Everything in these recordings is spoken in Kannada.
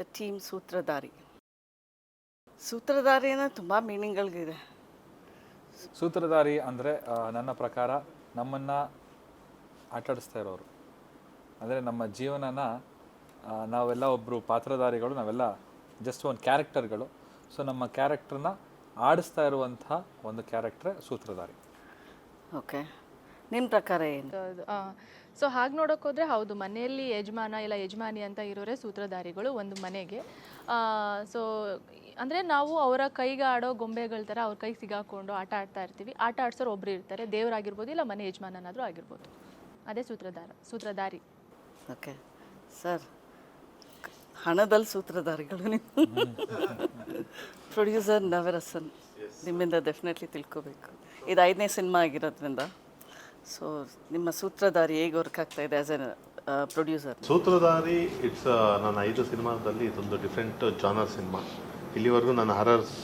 The team ಸೂತ್ರಧಾರಿ. ಸೂತ್ರಧಾರಿ ಅನ್ನೋ ತುಂಬ ಮೀನಿಂಗ್ಗಳಿಗಿದೆ ಸೂತ್ರಧಾರಿ ಅಂದರೆ ನನ್ನ ಪ್ರಕಾರ ನಮ್ಮನ್ನು ಆಟಾಡಿಸ್ತಾ ಇರೋರು. ಅಂದರೆ ನಮ್ಮ ಜೀವನನ ನಾವೆಲ್ಲ ಒಬ್ಬರು ಪಾತ್ರಧಾರಿಗಳು ನಾವೆಲ್ಲ ಜಸ್ಟ್ ಒಂದು ಕ್ಯಾರೆಕ್ಟರ್ಗಳು ಸೊ ನಮ್ಮ ಕ್ಯಾರೆಕ್ಟರ್ನ ಆಡಿಸ್ತಾ ಇರುವಂತಹ ಒಂದು ಕ್ಯಾರೆಕ್ಟ್ರೇ ಸೂತ್ರಧಾರಿ. ಓಕೆ ನಿಮ್ಮ ಪ್ರಕಾರ ಏನು? ಸೊ ಹಾಗೆ ನೋಡೋಕ್ಕೋದ್ರೆ ಹೋದರೆ ಹೌದು ಮನೆಯಲ್ಲಿ ಯಜಮಾನ ಇಲ್ಲ ಯಜಮಾನಿ ಅಂತ ಇರೋರೆ ಸೂತ್ರಧಾರಿಗಳು ಒಂದು ಮನೆಗೆ. ಸೊ ಅಂದರೆ ನಾವು ಅವರ ಕೈಗೆ ಆಡೋ ಗೊಂಬೆಗಳ ಥರ ಅವ್ರ ಕೈಗೆ ಸಿಗಾಕೊಂಡು ಆಟ ಆಡ್ತಾ ಇರ್ತೀವಿ. ಆಟ ಆಡ್ಸೋರು ಒಬ್ರು ಇರ್ತಾರೆ. ದೇವರಾಗಿರ್ಬೋದು ಇಲ್ಲ ಮನೆ ಯಜಮಾನನಾದರೂ ಆಗಿರ್ಬೋದು. ಅದೇ ಸೂತ್ರಧಾರ ಸೂತ್ರಧಾರಿ. ಓಕೆ. ಸರ್ ಹಣದಲ್ಲಿ ಸೂತ್ರಧಾರಿಗಳು ನೀವು. ಪ್ರೊಡ್ಯೂಸರ್ ನವರಸನ್ ನಿಮ್ಮಿಂದ ಡೆಫಿನೆಟ್ಲಿ ತಿಳ್ಕೊಬೇಕು. ಇದು ಐದನೇ ಸಿನಿಮಾ ಆಗಿರೋದ್ರಿಂದ. ಸೊ ನಿಮ್ಮ ಸೂತ್ರಧಾರಿ ಹೇಗೆ ವರ್ಕ್ ಆಗ್ತಾ ಇದೆ as a producer Sutradhari it's ನನ್ನ ಐದು ಸಿನಿಮಾದಲ್ಲಿ ಇದೊಂದು ಡಿಫ್ರೆಂಟ್ ಜಾನರ್ ಸಿನಿಮಾ ಇಲ್ಲಿವರೆಗೂ ನಾನು ಹರರ್ಸ್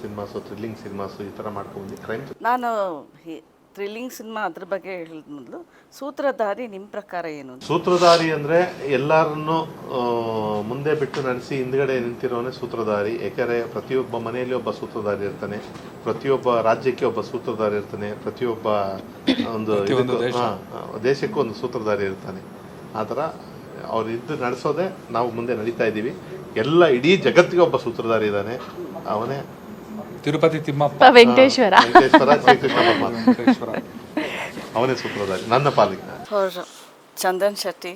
ಸಿನಿಮಾಸು ಥ್ರಿಲ್ಲಿಂಗ್ ಸಿನಿಮಾಸು ಈ ಥರ ಮಾಡ್ಕೊಂಡು ಕ್ರೈಮ್ ನಾನು ಥ್ರಿಲ್ಲಿಂಗ್ ಸಿನಿಮಾ ಅದ್ರ ಬಗ್ಗೆ ಹೇಳಿದ ಮೊದಲು. ಸೂತ್ರಧಾರಿ ನಿಮ್ಮ ಪ್ರಕಾರ ಏನು ಸೂತ್ರಧಾರಿ ಅಂದರೆ ಎಲ್ಲರನ್ನು ಮುಂದೆ ಬಿಟ್ಟು ನಡೆಸಿ ಹಿಂದ್ಗಡೆ ನಿಂತಿರೋನೆ ಸೂತ್ರಧಾರಿ. ಏಕೆಂದರೆ ಪ್ರತಿಯೊಬ್ಬ ಮನೆಯಲ್ಲಿ ಒಬ್ಬ ಸೂತ್ರಧಾರಿ ಇರ್ತಾನೆ. ಪ್ರತಿಯೊಬ್ಬ ರಾಜ್ಯಕ್ಕೆ ಒಬ್ಬ ಸೂತ್ರಧಾರಿ ಇರ್ತಾನೆ. ಪ್ರತಿಯೊಬ್ಬ ಒಂದು ದೇಶಕ್ಕೂ ಒಂದು ಸೂತ್ರಧಾರಿ ಇರ್ತಾನೆ. ಆ ಥರ ಅವ್ರು ಇದ್ದು ನಡೆಸೋದೇ ನಾವು ಮುಂದೆ ನಡೀತಾ ಇದ್ದೀವಿ. ಎಲ್ಲ ಇಡೀ ಜಗತ್ತಿಗೆ ಒಬ್ಬ ಸೂತ್ರಧಾರಿ ಇದ್ದಾನೆ. ಅವನೇ ತಿರುಪತಿ ತಿಮ್ಮಪ್ಪ ವೆಂಕಟೇಶ್ವರ ವೆಂಕಟೇಶ್ವರ ಶ್ರೀಕೃಷ್ಣ ಪರಮಾತ್ಮ ಅವನೇ ಸೂತ್ರಧಾರಿ ನನ್ನ ಪಾಲಿಗೆ For Chandan Shetty,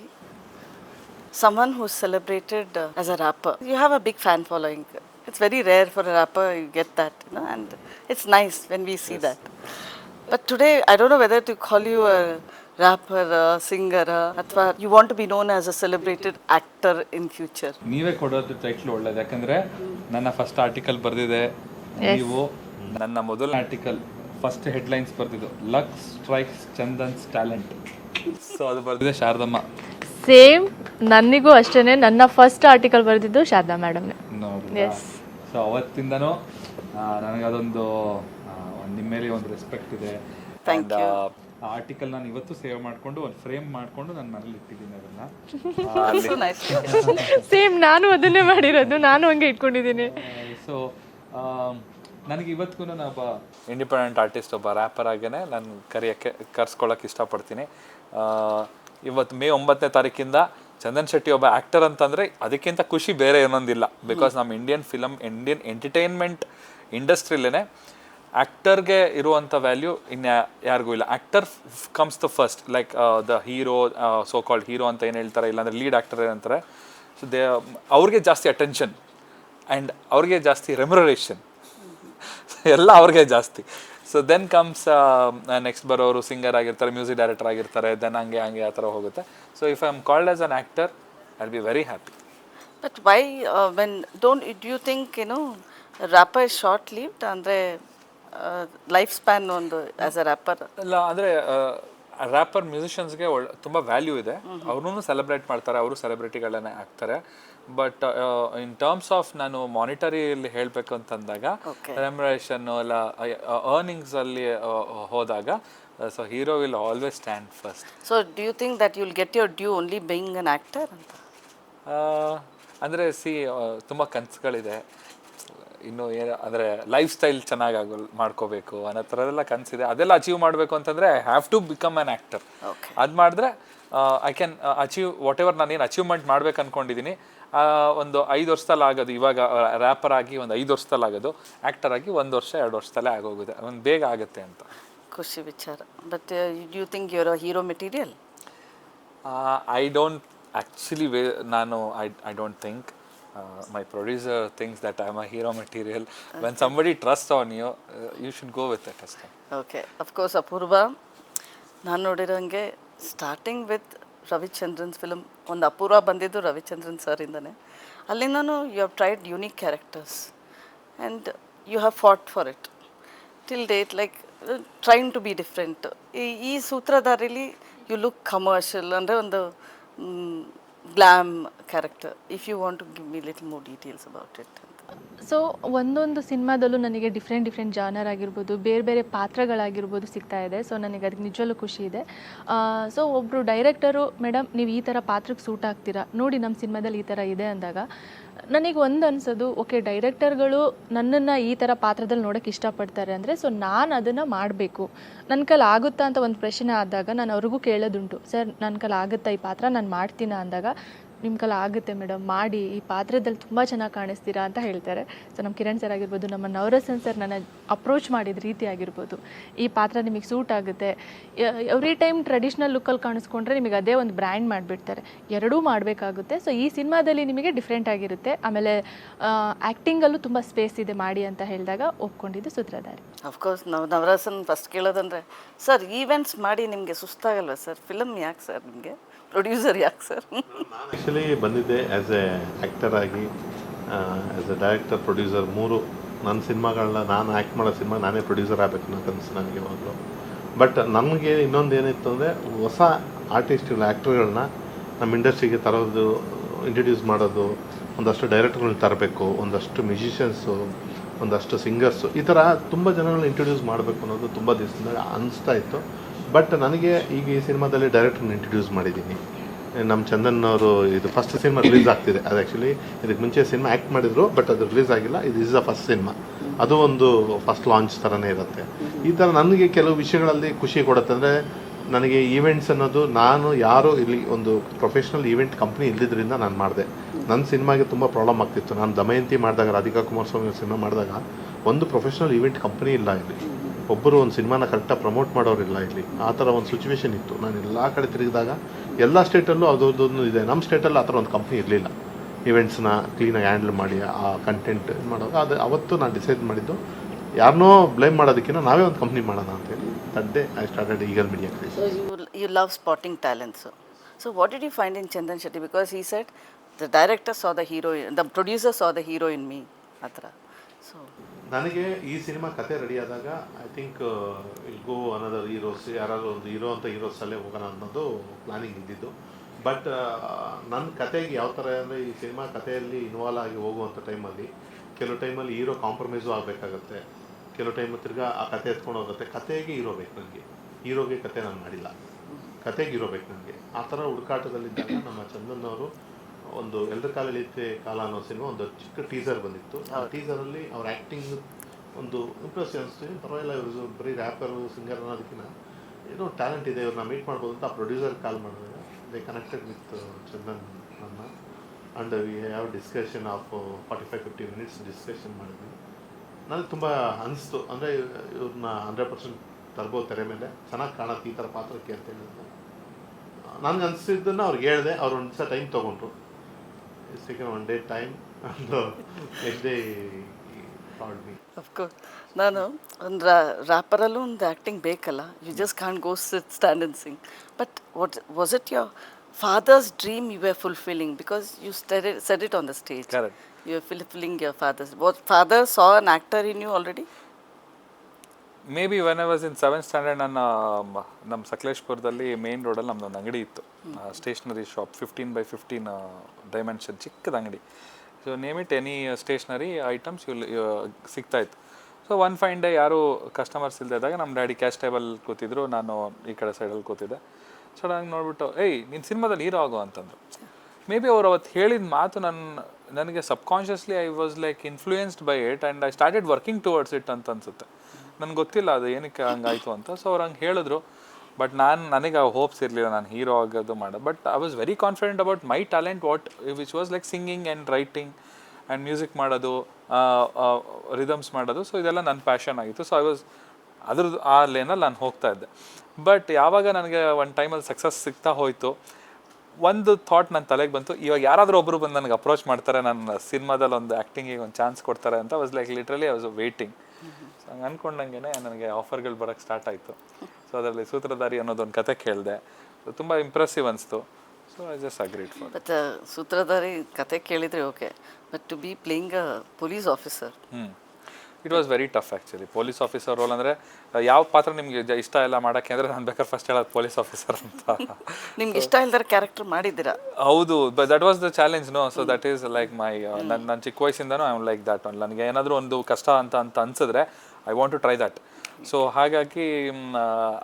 someone who's celebrated uh, as a rapper, you have a big fan following. It's very rare for a rapper you get that, you know, and it's nice when we see that. But today, I don't know whether to call you a rapper, a singer, ಅಥವಾ you want to be known as a celebrated actor in future. ನೀವೇ ಕೊಡೋದು ಟೈಟ್ಲ್ ಒಳ್ಳೇದು ಯಾಕಂದ್ರೆ ನನ್ನ ಫಸ್ಟ್ ಆರ್ಟಿಕಲ್ ಬರೆದಿದೆ ನೀವು ನನ್ನ ಮೊದಲ article first headlines ಬರ್ತಿದ್ದು luck strikes Chandan's talent so ಅದು ಬರ್ತಿದೆ ಶಾರದಮ್ಮ. ಸೇಮ್ ನನಿಗೂ ಅಷ್ಟೇ ನನ್ನ ಫಸ್ಟ್ ಆರ್ಟಿಕಲ್ ಬರೆದಿದ್ದು ಶಾರದಾ ಮೇಡಮ್ನೇ ಎಸ್ ಸೊ ಅವತ್ತಿಂದನೂ ನನಗೆ ಅದೊಂದು ಆ, ನಿಮ್ಮ ಮೇಲೆ ಒಂದು ರೆಸ್ಪೆಕ್ಟ್ ಇದೆ. ಥ್ಯಾಂಕ್ And, ಆ ಆರ್ಟಿಕಲ್ ನಾನು ಇವತ್ತು ಸೇವ್ ಮಾಡ್ಕೊಂಡು ಒಂದು ಫ್ರೇಮ್ ಮಾಡ್ಕೊಂಡು ನನ್ನ ಮನೇಲಿ ಇಟ್ಟಿದ್ದೀನಿ ಅದನ್ನ. ಸೇಮ್ ನಾನು ಅದನ್ನೇ ಮಾಡಿರೋದು ನಾನು ಹಂಗೆ ಇಟ್ಕೊಂಡಿದ್ದೀನಿ. ಸೊ ನನಗೆ ಇವತ್ತಿಗೂ ನಾನು ಒಬ್ಬ ಇಂಡಿಪೆಂಡೆಂಟ್ ಆರ್ಟಿಸ್ಟ್ ಒಬ್ಬ ರ್ಯಾಪರ್ ಆಗೇನೆ. ನಾನು ಕರೆಯೋಕ್ಕೆ ಕರ್ಸ್ಕೊಳ್ಳೋಕೆ ಇಷ್ಟಪಡ್ತೀನಿ. ಇವತ್ತು ಮೇ ಒಂಬತ್ತನೇ ತಾರೀಕಿಂದ ಚಂದನ್ ಶೆಟ್ಟಿ ಒಬ್ಬ ಆ್ಯಕ್ಟರ್ ಅಂತಂದರೆ ಅದಕ್ಕಿಂತ ಖುಷಿ ಬೇರೆ ಏನೊಂದಿಲ್ಲ. ಬಿಕಾಸ್ ನಮ್ಮ ಇಂಡಿಯನ್ ಫಿಲಮ್ ಇಂಡಿಯನ್ ಎಂಟರ್ಟೈನ್ಮೆಂಟ್ ಇಂಡಸ್ಟ್ರಿಲೇ ಆ್ಯಕ್ಟರ್ಗೆ ಇರುವಂಥ ವ್ಯಾಲ್ಯೂ ಇನ್ನು ಯಾರಿಗೂ ಇಲ್ಲ. Actor comes the first like the hero so called hero ಅಂತ ಏನು ಹೇಳ್ತಾರೆ? ಇಲ್ಲಾಂದರೆ ಲೀಡ್ ಆ್ಯಕ್ಟರ್ ಏನಂತಾರೆ? ಸೊ ದೇ ಅವ್ರಿಗೆ ಜಾಸ್ತಿ ಅಟೆನ್ಷನ್ ಆ್ಯಂಡ್ ಅವ್ರಿಗೆ ಜಾಸ್ತಿ ರೆಮ್ಯುರೇಷನ್ ಎಲ್ಲ ಅವ್ರಿಗೆ ಜಾಸ್ತಿ. ಸೊ ದೆನ್ ಕಮ್ಸ್ ನೆಕ್ಸ್ಟ್ ಬರೋರು ಸಿಂಗರ್ ಆಗಿರ್ತಾರೆ ಮ್ಯೂಸಿಕ್ ಡೈರೆಕ್ಟರ್ ಆಗಿರ್ತಾರೆ ದೆನ್ ಹಂಗೆ ಹಂಗೆ ಆ ಥರ ಹೋಗುತ್ತೆ. So if I am called as an actor I be very happy but why when don't it you think ಏನು you know, ಶಾರ್ಟ್ short-lived? ಅಂದ್ರೆ ಲೈಫ್ ಸ್ಪ್ಯಾನ್ ಒಂದು ಆ್ಯಸ್ ಅ ರ್ಯಾಪರ್ ಇಲ್ಲ ಅಂದರೆ ರ್ಯಾಪರ್ ಮ್ಯೂಸಿಷಿಯನ್ಸ್ಗೆ ಒಳ್ಳೆ ತುಂಬ ವ್ಯಾಲ್ಯೂ ಇದೆ. ಅವ್ರೂ ಸೆಲೆಬ್ರೇಟ್ ಮಾಡ್ತಾರೆ ಅವರು ಸೆಲೆಬ್ರಿಟಿಗಳನ್ನೇ ಆಗ್ತಾರೆ ಬಟ್ ಇನ್ ಟರ್ಮ್ಸ್ ಆಫ್ ನಾನು ಮಾನಿಟರಿಯಲ್ಲಿ ಹೇಳಬೇಕು ಅಂತಂದಾಗ. ರೆಮ್ಯುರೇಷನ್ ಎಲ್ಲ ಅರ್ನಿಂಗ್ಸ್ ಅಲ್ಲಿ ಹೋದಾಗ so hero will always stand first so do you think that you'll get your due only being an actor ಅಂತ ಅಂದರೆ ಸಿ ತುಂಬ ಕನ್ಸುಗಳಿದೆ. ಇನ್ನು ಏನು ಅಂದರೆ ಲೈಫ್ ಸ್ಟೈಲ್ ಚೆನ್ನಾಗಿ ಆಗಲ್ ಮಾಡ್ಕೋಬೇಕು ಅನ್ನೋ ಥರದೆಲ್ಲ ಕನಸಿದೆ. ಅದೆಲ್ಲ ಅಚೀವ್ ಮಾಡಬೇಕು ಅಂತಂದರೆ I have to become an actor. ಅದು ಮಾಡಿದ್ರೆ I can achieve whatever ನಾನೇನು ಅಚೀವ್ಮೆಂಟ್ ಮಾಡ್ಬೇಕು ಅಂದ್ಕೊಂಡಿದ್ದೀನಿ ಒಂದು ಐದು ವರ್ಷದಲ್ಲಿ ಆಗೋದು ಇವಾಗ ರ್ಯಾಪರ್ ಆಗಿ ಒಂದು ಐದು ವರ್ಷದಲ್ಲಿ ಆಗೋದು ಆ್ಯಕ್ಟರ್ ಆಗಿ ಒಂದು ವರ್ಷ ಎರಡು ವರ್ಷದಲ್ಲೇ ಆಗೋಗುತ್ತೆ ಒಂದು ಬೇಗ ಆಗುತ್ತೆ ಅಂತ. ಖುಷಿ ವಿಚಾರ. But you think your hero material I don't actually way ನಾನು I I don't think my producer things that I am a hero material when somebody trust on you you should go with that ಅಷ್ಟೇ ಓಕೆ ಅಫ್ಕೋರ್ಸ್ ಅಪೂರ್ವ ನಾನು ನೋಡಿರೋಂಗೆ ಸ್ಟಾರ್ಟಿಂಗ್ ವಿತ್ ರವಿಚಂದ್ರನ್ಸ್ ಫಿಲಮ್ ಒಂದು ಅಪೂರ್ವ ಬಂದಿದ್ದು ರವಿಚಂದ್ರನ್ ಸರಿಂದನೇ ಅಲ್ಲಿಂದನೂ you have tried unique characters and you have fought for it till date like train to be different ಈ ಈ ಸೂತ್ರಧಾರಿಲಿ ಯು ಲುಕ್ ಕಮರ್ಷಿಯಲ್ ಅಂದರೆ ಒಂದು glam character if you want to give me little more details about it so ಒಂದೊಂದು ಸಿನಿಮಾದಲ್ಲೂ ನನಗೆ ಡಿಫ್ರೆಂಟ್ ಡಿಫ್ರೆಂಟ್ ಜಾನರ್ ಆಗಿರ್ಬೋದು, ಬೇರೆ ಬೇರೆ ಪಾತ್ರಗಳಾಗಿರ್ಬೋದು ಸಿಗ್ತಾ ಇದೆ. ಸೊ ನನಗೆ ಅದಕ್ಕೆ ನಿಜವಲ್ಲೂ ಖುಷಿ ಇದೆ. ಸೊ ಒಬ್ಬರು ಡೈರೆಕ್ಟರು ಮೇಡಮ್ ನೀವು ಈ ಥರ ಪಾತ್ರಕ್ಕೆ ಸೂಟ್ ಆಗ್ತೀರಾ? ನೋಡಿ ನಮ್ಮ ಸಿನಿಮಾದಲ್ಲಿ ಈ ಥರ ಇದೆ ಅಂದಾಗ, ನನಗೆ ಒಂದು ಅನ್ಸೋದು ಓಕೆ ಡೈರೆಕ್ಟರ್ಗಳು ನನ್ನನ್ನು ಈ ಥರ ಪಾತ್ರದಲ್ಲಿ ನೋಡೋಕ್ಕೆ ಇಷ್ಟಪಡ್ತಾರೆ ಅಂದರೆ ಸೊ ನಾನು ಅದನ್ನು ಮಾಡಬೇಕು. ನನ್ನ ಕೈಲಿ ಆಗುತ್ತಾ ಅಂತ ಒಂದು ಪ್ರಶ್ನೆ ಆದಾಗ ನಾನು ಅವ್ರಿಗೂ ಕೇಳೋದುಂಟು. ಸರ್ ನನ್ನ ಕೈಲಿ ಆಗುತ್ತಾ ಈ ಪಾತ್ರ? ನಾನು ಮಾಡ್ತೀನ? ಅಂದಾಗ ನಿಮ್ಮ ಕಲ ಆಗುತ್ತೆ ಮೇಡಮ್. ಮಾಡಿ, ಈ ಪಾತ್ರದಲ್ಲಿ ತುಂಬ ಚೆನ್ನಾಗಿ ಕಾಣಿಸ್ತೀರಾ ಅಂತ ಹೇಳ್ತಾರೆ. ಸೊ ನಮ್ಮ ಕಿರಣ್ ಸರ್ ಆಗಿರ್ಬೋದು, ನಮ್ಮ ನವರಸನ್ ಸರ್ ನನ್ನ ಅಪ್ರೋಚ್ ಮಾಡಿದ ರೀತಿ ಆಗಿರ್ಬೋದು. ಈ ಪಾತ್ರ ನಿಮಗೆ ಸೂಟ್ ಆಗುತ್ತೆ. ಎವ್ರಿ ಟೈಮ್ ಟ್ರೆಡಿಷ್ನಲ್ ಲುಕ್ಕಲ್ಲಿ ಕಾಣಿಸ್ಕೊಂಡ್ರೆ ನಿಮಗೆ ಅದೇ ಒಂದು ಬ್ರ್ಯಾಂಡ್ ಮಾಡಿಬಿಡ್ತಾರೆ. ಎರಡೂ ಮಾಡಬೇಕಾಗುತ್ತೆ. ಸೊ ಈ ಸಿನಿಮಾದಲ್ಲಿ ನಿಮಗೆ ಡಿಫ್ರೆಂಟ್ ಆಗಿರುತ್ತೆ. ಆಮೇಲೆ ಆ್ಯಕ್ಟಿಂಗಲ್ಲೂ ತುಂಬ ಸ್ಪೇಸ್ ಇದೆ ಮಾಡಿ ಅಂತ ಹೇಳಿದಾಗ ಒಪ್ಕೊಂಡಿದ್ದು ಸೂತ್ರಧಾರಿ ಅಫ್ಕೋರ್ಸ್ ನಾವು ನವರಸನ್ ಫಸ್ಟ್ ಕೇಳೋದಂದ್ರೆ ಸರ್ ಈವೆಂಟ್ಸ್ ಮಾಡಿ ನಿಮಗೆ ಸುಸ್ತಾಗಲ್ವಾ ಸರ್ ಫಿಲಮ್ ಯಾಕೆ ಸರ್ ನಿಮಗೆ? ಪ್ರೊಡ್ಯೂಸರ್ ಯಾಕೆ ಸರ್? ಆ್ಯಕ್ಚುಲಿ ಬಂದಿದ್ದೆ ಆ್ಯಸ್ ಎ ಆ್ಯಕ್ಟರ್ ಆಗಿ ಆ್ಯಸ್ ಎ ಡೈರೆಕ್ಟರ್ ಪ್ರೊಡ್ಯೂಸರ್ ಮೂರು. ನನ್ನ ಸಿನಿಮಾಗಳನ್ನ ನಾನು ಆ್ಯಕ್ಟ್ ಮಾಡೋ ಸಿನಿಮಾ ನಾನೇ ಪ್ರೊಡ್ಯೂಸರ್ ಆಗಬೇಕು ಅನ್ನೋ ಕನಸು ನನಗೆ ಯಾವಾಗಲೂ. ಬಟ್ ನನಗೆ ಇನ್ನೊಂದು ಏನಿತ್ತು ಅಂದರೆ ಹೊಸ ಆರ್ಟಿಸ್ಟ್ಗಳ ಆ್ಯಕ್ಟರ್ಗಳನ್ನ ನಮ್ಮ ಇಂಡಸ್ಟ್ರಿಗೆ ತರೋದು ಇಂಟ್ರಡ್ಯೂಸ್ ಮಾಡೋದು, ಒಂದಷ್ಟು ಡೈರೆಕ್ಟರ್ಗಳನ್ನ ತರಬೇಕು, ಒಂದಷ್ಟು ಮ್ಯೂಸಿಷಿಯನ್ಸು ಒಂದಷ್ಟು ಸಿಂಗರ್ಸು ಈ ಥರ ತುಂಬ ಜನಗಳನ್ನ ಇಂಟ್ರೊಡ್ಯೂಸ್ ಮಾಡಬೇಕು ಅನ್ನೋದು ತುಂಬ ದಿವಸದಿಂದ ಅನಿಸ್ತಾ ಇತ್ತು. ಬಟ್ ನನಗೆ ಈಗ ಈ ಸಿನಿಮಾದಲ್ಲಿ ಡೈರೆಕ್ಟರ್ನ ಇಂಟ್ರಡ್ಯೂಸ್ ಮಾಡಿದ್ದೀನಿ. ನಮ್ಮ ಚಂದನ್ ಅವರು ಇದು ಫಸ್ಟ್ ಸಿನಿಮಾ ರಿಲೀಸ್ ಆಗ್ತಿದೆ. ಅದು ಆ್ಯಕ್ಚುಲಿ ಇದಕ್ಕೆ ಮುಂಚೆ ಸಿನಿಮಾ ಆ್ಯಕ್ಟ್ ಮಾಡಿದ್ರು ಬಟ್ ಅದು ರಿಲೀಸ್ ಆಗಿಲ್ಲ. ಇದು ಇಸ್ ದ ಫಸ್ಟ್ ಸಿನಿಮಾ ಅದು ಒಂದು ಫಸ್ಟ್ ಲಾಂಚ್ ಥರನೇ ಇರುತ್ತೆ. ಈ ಥರ ನನಗೆ ಕೆಲವು ವಿಷಯಗಳಲ್ಲಿ ಖುಷಿ ಕೊಡುತ್ತೆ ಅಂದರೆ ನನಗೆ ಈವೆಂಟ್ಸ್ ಅನ್ನೋದು ನಾನು ಯಾರು ಇಲ್ಲಿ ಒಂದು ಪ್ರೊಫೆಷ್ನಲ್ ಈವೆಂಟ್ ಕಂಪ್ನಿ ಇಲ್ಲದ್ರಿಂದ ನಾನು ಮಾಡಿದೆ. ನನ್ನ ಸಿನಿಮಾಗೆ ತುಂಬ ಪ್ರಾಬ್ಲಮ್ ಆಗ್ತಿತ್ತು. ನಾನು ದಮಯಂತಿ ಮಾಡಿದಾಗ ರಾಧಿಕಾ ಕುಮಾರಸ್ವಾಮಿ ಸಿನಿಮಾ ಮಾಡಿದಾಗ ಒಂದು ಪ್ರೊಫೆಷ್ನಲ್ ಈವೆಂಟ್ ಕಂಪ್ನಿ ಇಲ್ಲ ಇಲ್ಲಿ. ಒಬ್ಬರು ಒಂದು ಸಿನಿಮಾನ ಕರೆಕ್ಟಾಗಿ ಪ್ರಮೋಟ್ ಮಾಡೋರಿಲ್ಲ ಇಲ್ಲಿ. ಆ ಥರ ಒಂದು ಸಿಚುವೇಶನ್ ಇತ್ತು. ನಾನು ಎಲ್ಲ ಕಡೆ ತಿರುಗಿದಾಗ ಎಲ್ಲ ಸ್ಟೇಟಲ್ಲೂ ಅದೊಂದೊಂದು ಇದೆ. ನಮ್ಮ ಸ್ಟೇಟಲ್ಲಿ ಆ ಥರ ಒಂದು ಕಂಪ್ನಿ ಇರಲಿಲ್ಲ. ಇವೆಂಟ್ಸ್ನ ಕ್ಲೀನಾಗಿ ಹ್ಯಾಂಡಲ್ ಮಾಡಿ, ಆ ಕಂಟೆಂಟ್ ಮಾಡೋದು ಅದು ಅವತ್ತು ನಾನು ಡಿಸೈಡ್ ಮಾಡಿದ್ದು ಯಾರನ್ನೋ ಬ್ಲೇಮ್ ಮಾಡೋದಕ್ಕಿಂತ ನಾವೇ ಒಂದು ಕಂಪ್ನಿ ಮಾಡೋಣ ಅಂತೇಳಿ ಹೇಳಿ day I started Eagle Media craze love spotting you so what did you find in Chandan Shetty because ಈ set the director saw the hero the producer saw the hero in me ಆ ಥರ hero ನನಗೆ ಈ ಸಿನಿಮಾ ಕತೆ ರೆಡಿಯಾದಾಗ I think go another heroes ಯಾರಾದರೂ ಒಂದು ಹೀರೋ ಅಂತ ಹೀರೋಸಲ್ಲೇ ಹೋಗೋಣ ಅನ್ನೋದು ಪ್ಲಾನಿಂಗ್ ಇದ್ದಿದ್ದು. ಬಟ್ ನನ್ನ ಕತೆಗೆ ಯಾವ ಥರ ಅಂದರೆ, ಈ ಸಿನಿಮಾ ಕಥೆಯಲ್ಲಿ ಇನ್ವಾಲ್ವ್ ಆಗಿ ಹೋಗುವಂಥ ಟೈಮಲ್ಲಿ ಕೆಲವು ಟೈಮಲ್ಲಿ ಹೀರೋ ಕಾಂಪ್ರಮೈಸು ಆಗಬೇಕಾಗತ್ತೆ. ಕೆಲವು ಟೈಮ್ ತಿರ್ಗಾ ಆ ಕತೆ ಎತ್ಕೊಂಡು ಹೋಗುತ್ತೆ. ಕತೆಗೆ ಇರೋಬೇಕು ಬೇಕು ನನಗೆ ಹೀರೋಗೆ ಕತೆ ನಾನು ಮಾಡಿಲ್ಲ. ಕತೆಗೆ ಇರೋಬೇಕು ನನಗೆ ಆ ಥರ ಹುಡುಕಾಟದಲ್ಲಿದ್ದಾಗ ನಮ್ಮ ಚಂದನ್ ಅವರು ಒಂದು ಎಲ್ಲರ ಕಾಲಲ್ಲಿ ಕಾಲ ಅನ್ನೋ ಸಿನಿಮಾ ಒಂದು ಚಿಕ್ಕ ಟೀಸರ್ ಬಂದಿತ್ತು. ಆ ಟೀಸರಲ್ಲಿ ಅವ್ರ ಆ್ಯಕ್ಟಿಂಗ್ ಒಂದು ಇಂಪ್ರೆಸ್ ಅನಿಸ್ತು ಪರವಾಗಿಲ್ಲ ಇವರು ಬರೀ ರ್ಯಾಪರು ಸಿಂಗರ್ ಅನ್ನೋದಕ್ಕಿಂತ ಏನೋ ಟ್ಯಾಲೆಂಟ್ ಇದೆ ಇವ್ರನ್ನ ಮೀಟ್ ಮಾಡ್ಬೋದು ಅಂತ ಆ ಪ್ರೊಡ್ಯೂಸರ್ ಕಾಲ್ ಮಾಡಿದಾಗ ದೇ ಕನೆಕ್ಟೆಡ್ ವಿತ್ ಚಂದನ್ ನನ್ನ and we have discussion of forty five fifty minutes discussion ಮಾಡಿದ್ವಿ. ನನಗೆ ತುಂಬ ಅನಿಸ್ತು. ಅಂದರೆ ಇವ್ರನ್ನ ಹಂಡ್ರೆಡ್ ಪರ್ಸೆಂಟ್ ತರ್ಬೋದು ತೆರೆ ಮೇಲೆ. ಚೆನ್ನಾಗಿ ಕಾಣತ್ತೆ ಈ ಥರ ಪಾತ್ರಕ್ಕೆ ಅಂತ ಹೇಳಿದ್ರು ನನಗೆ ಅನಿಸಿದ್ದನ್ನು ಅವ್ರಿಗೆ ಹೇಳಿದೆ. ಅವ್ರು ಒಂದು ದಿವಸ ಟೈಮ್ ತೊಗೊಂಡ್ರು. ಸೆಕೆಂಡ್ ಒನ್ ಡೇ ಟೈಮ್ ಒಂದು next day called me of course. ನಾನು ಒಂದು ರ್ಯಾಪರಲ್ಲೂ ಒಂದು ಆ್ಯಕ್ಟಿಂಗ್ ಬೇಕಲ್ಲ you just can't go sit stand and sing but what was it your father's dream you are fulfilling because you said it on the stage Correct. You are fulfilling your father's what father saw an actor in you already Maybe when I was in seventh standard ನನ್ನ ನಮ್ಮ ಸಕಲೇಶ್ಪುರದಲ್ಲಿ ಮೇನ್ ರೋಡಲ್ಲಿ ನಮ್ಮದೊಂದು ಅಂಗಡಿ ಇತ್ತು. Stationery shop fifteen by fifteen dimension ಚಿಕ್ಕದ ಅಂಗಡಿ. So name it any stationery items ಇವ್ ಸಿಗ್ತಾ ಇತ್ತು. ಸೊ ಒನ್ ಫೈನ್ ಡೇ ಯಾರು ಕಸ್ಟಮರ್ಸ್ ಇದ್ದಾಗ ನಮ್ಮ ಡ್ಯಾಡಿ ಕ್ಯಾಶ್ ಟೇಬಲ್ ಕೂತಿದ್ರು, ನಾನು ಈ ಕಡೆ ಸೈಡಲ್ಲಿ ಕೂತಿದ್ದೆ. ಸಡನ್ನಾಗಿ ನೋಡ್ಬಿಟ್ಟು, ಏಯ್ ನಿನ್ನ ಸಿನಿಮಾದಲ್ಲಿ ಹೀರೋ ಆಗೋ ಅಂತಂದ್ರು. ಮೇ ಬಿ ಅವ್ರು ಅವತ್ತು ಹೇಳಿದ ಮಾತು ನನ್ನ ನನಗೆ subconsciously I was like influenced by it and I started working towards it ಅಂತ ಅನ್ಸುತ್ತೆ. ನನಗೆ ಗೊತ್ತಿಲ್ಲ ಅದು ಏನಕ್ಕೆ ಹಂಗಾಯ್ತು ಅಂತ. ಸೊ ಅವ್ರು ಹಂಗೆ ಹೇಳಿದ್ರು. ಬಟ್ ನಾನು, ನನಗೆ ಆ ಹೋಪ್ಸ್ ಇರಲಿಲ್ಲ. ನಾನು ಹೀರೋ ಆಗೋದು ಮಾಡೋ. But I was very confident about my talent what which was like singing and writing and music ಮಾಡೋದು ರಿದಮ್ಸ್ ಮಾಡೋದು. ಸೊ ಇದೆಲ್ಲ ನನ್ನ ಪ್ಯಾಷನ್ ಆಗಿತ್ತು. ಸೊ ಐ ವಾಸ್ ಅದ್ರದ್ದು ಆ ಲೇನಲ್ಲಿ ನಾನು ಹೋಗ್ತಾ ಇದ್ದೆ. ಬಟ್ ಯಾವಾಗ ನನಗೆ ಒಂದು ಟೈಮಲ್ಲಿ ಸಕ್ಸಸ್ ಸಿಗ್ತಾ ಹೋಯಿತು, ಒಂದು ಥಾಟ್ ನನ್ನ ತಲೆಗೆ ಬಂತು. ಇವಾಗ ಯಾರಾದರೂ ಒಬ್ಬರು ಬಂದು ನನಗೆ ಅಪ್ರೋಚ್ ಮಾಡ್ತಾರೆ ನನ್ನ ಸಿನಿಮಾದಲ್ಲಿ ಒಂದು ಆ್ಯಕ್ಟಿಂಗಿಗೆ ಒಂದು ಚಾನ್ಸ್ ಕೊಡ್ತಾರೆ ಅಂತ. Was like literally I was waiting ಹಂಗೆ ಅಂದ್ಕೊಂಡಂಗೆ ನನಗೆ ಆಫರ್ಗಳು ಬರೋಕ್ಕೆ ಸ್ಟಾರ್ಟ್ ಆಯಿತು. ಸೊ ಅದರಲ್ಲಿ ಸೂತ್ರಧಾರಿ ಅನ್ನೋದೊಂದು ಕತೆ ಕೇಳಿದೆ. ಸೊ ತುಂಬ ಇಂಪ್ರೆಸಿವ್ ಅನಿಸ್ತು. So I just agreed for but Sutradhari ಕತೆ ಕೇಳಿದರೆ okay but to be playing a police officer ಹ್ಞೂ it was very tough actually police officer role ಅಂದರೆ ಯಾವ ಪಾತ್ರ ನಿಮಗೆ ಇಷ್ಟ ಇಲ್ಲ ಮಾಡೋಕ್ಕೆ ಅಂದರೆ ನಾನು ಬೇಕಾದ್ರೆ ಫಸ್ಟ್ ಹೇಳೋದು ಪೊಲೀಸ್ ಆಫೀಸರ್ ಅಂತ. ನಿಮ್ಗೆ ಇಷ್ಟ ಇಲ್ದಾರ ಕ್ಯಾರೆಕ್ಟರ್ ಮಾಡಿದ್ದೀರಾ? ಹೌದು. But that was the challenge no so that is like my ನನ್ನ ನನ್ನ ಚಿಕ್ಕ ವಯಸ್ಸಿಂದನೂ ಐ ಲೈಕ್ ದಟ್ ಒನ್ ನನಗೆ ಏನಾದರೂ ಒಂದು ಕಷ್ಟ ಅಂತ ಅಂತ ಅನ್ಸಿದ್ರೆ I want to try that so ಹಾಗಾಗಿ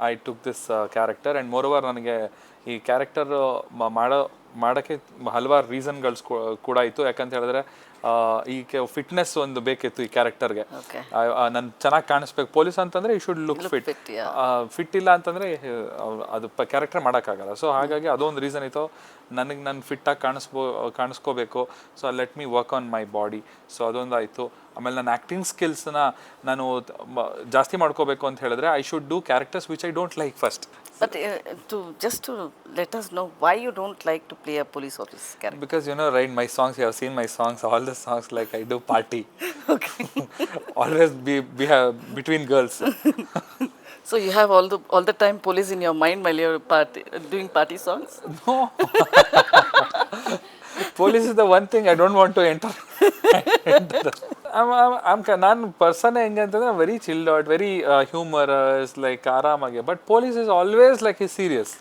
I took this character and moreover ನನಗೆ ಈ ಕ್ಯಾರೆಕ್ಟರ್ ಮಾಡೋ, ಮಾಡೋಕ್ಕೆ ಹಲವಾರು ರೀಸನ್ಗಳು ಕೂಡ ಇತ್ತು. ಯಾಕಂತ ಹೇಳಿದ್ರೆ ಈ ಫಿಟ್ನೆಸ್ ಒಂದು ಬೇಕಿತ್ತು ಈ ಕ್ಯಾರೆಕ್ಟರ್ಗೆ ಗೆ. ನಾನು ಚೆನ್ನಾಗಿ ಕಾಣಿಸ್ಬೇಕು. ಪೊಲೀಸ್ ಅಂತಂದ್ರೆ ಈ ಶುಡ್ ಲುಕ್ ಫಿಟ್. ಫಿಟ್ ಇಲ್ಲ ಅಂತಂದ್ರೆ ಅದು ಕ್ಯಾರೆಕ್ಟರ್ ಮಾಡೋಕ್ಕಾಗಲ್ಲ. ಸೊ ಹಾಗಾಗಿ ಅದೊಂದು ರೀಸನ್ ಇತ್ತು. ನನಗೆ ನಾನು ಫಿಟ್ಟಾಗಿ ಕಾಣಿಸ್ಬೋ ಕಾಣಿಸ್ಕೋಬೇಕು. So let me work on my body so ಅದೊಂದು ಆಯಿತು. ಆಮೇಲೆ ನನ್ನ ಆ್ಯಕ್ಟಿಂಗ್ ಸ್ಕಿಲ್ಸ್ನ ನಾನು ಜಾಸ್ತಿ ಮಾಡ್ಕೋಬೇಕು ಅಂತ ಹೇಳಿದ್ರೆ I should do characters which I don't like first But uh, to just to let us know why you don't like to play a police officer character. Because you know, right, my songs, you have seen my songs, all the songs like I do party. Okay. Always be, be have, between girls. so you have all the all the time police in your mind while you're party doing party songs. No. Police is the one thing I don't want to enter ನಾನು ಪರ್ಸನ್ ಹೆಂಗೆ ಅಂತಂದ್ರೆ very chilled out very humorous like ಆರಾಮಾಗಿ but police is always like is serious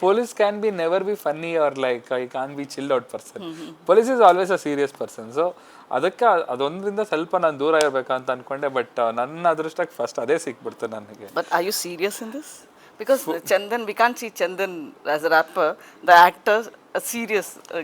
police can be never be funny or like I can be chilled out person police is always a serious person so ಅದಕ್ಕೆ ಅದೊಂದ್ರಿಂದ ಸ್ವಲ್ಪ ನಾನು ದೂರ ಇರಬೇಕಂತ ಅನ್ಕೊಂಡೆ ಬಟ್ ನನ್ನ ಅದೃಷ್ಟಕ್ಕೆ ಫಸ್ಟ್ ಅದೇ ಸಿಕ್ಬಿಡ್ತು ನನಗೆ but are you serious in this? Because Chandan, we can't see Chandan as a rapper. The actor, a serious uh,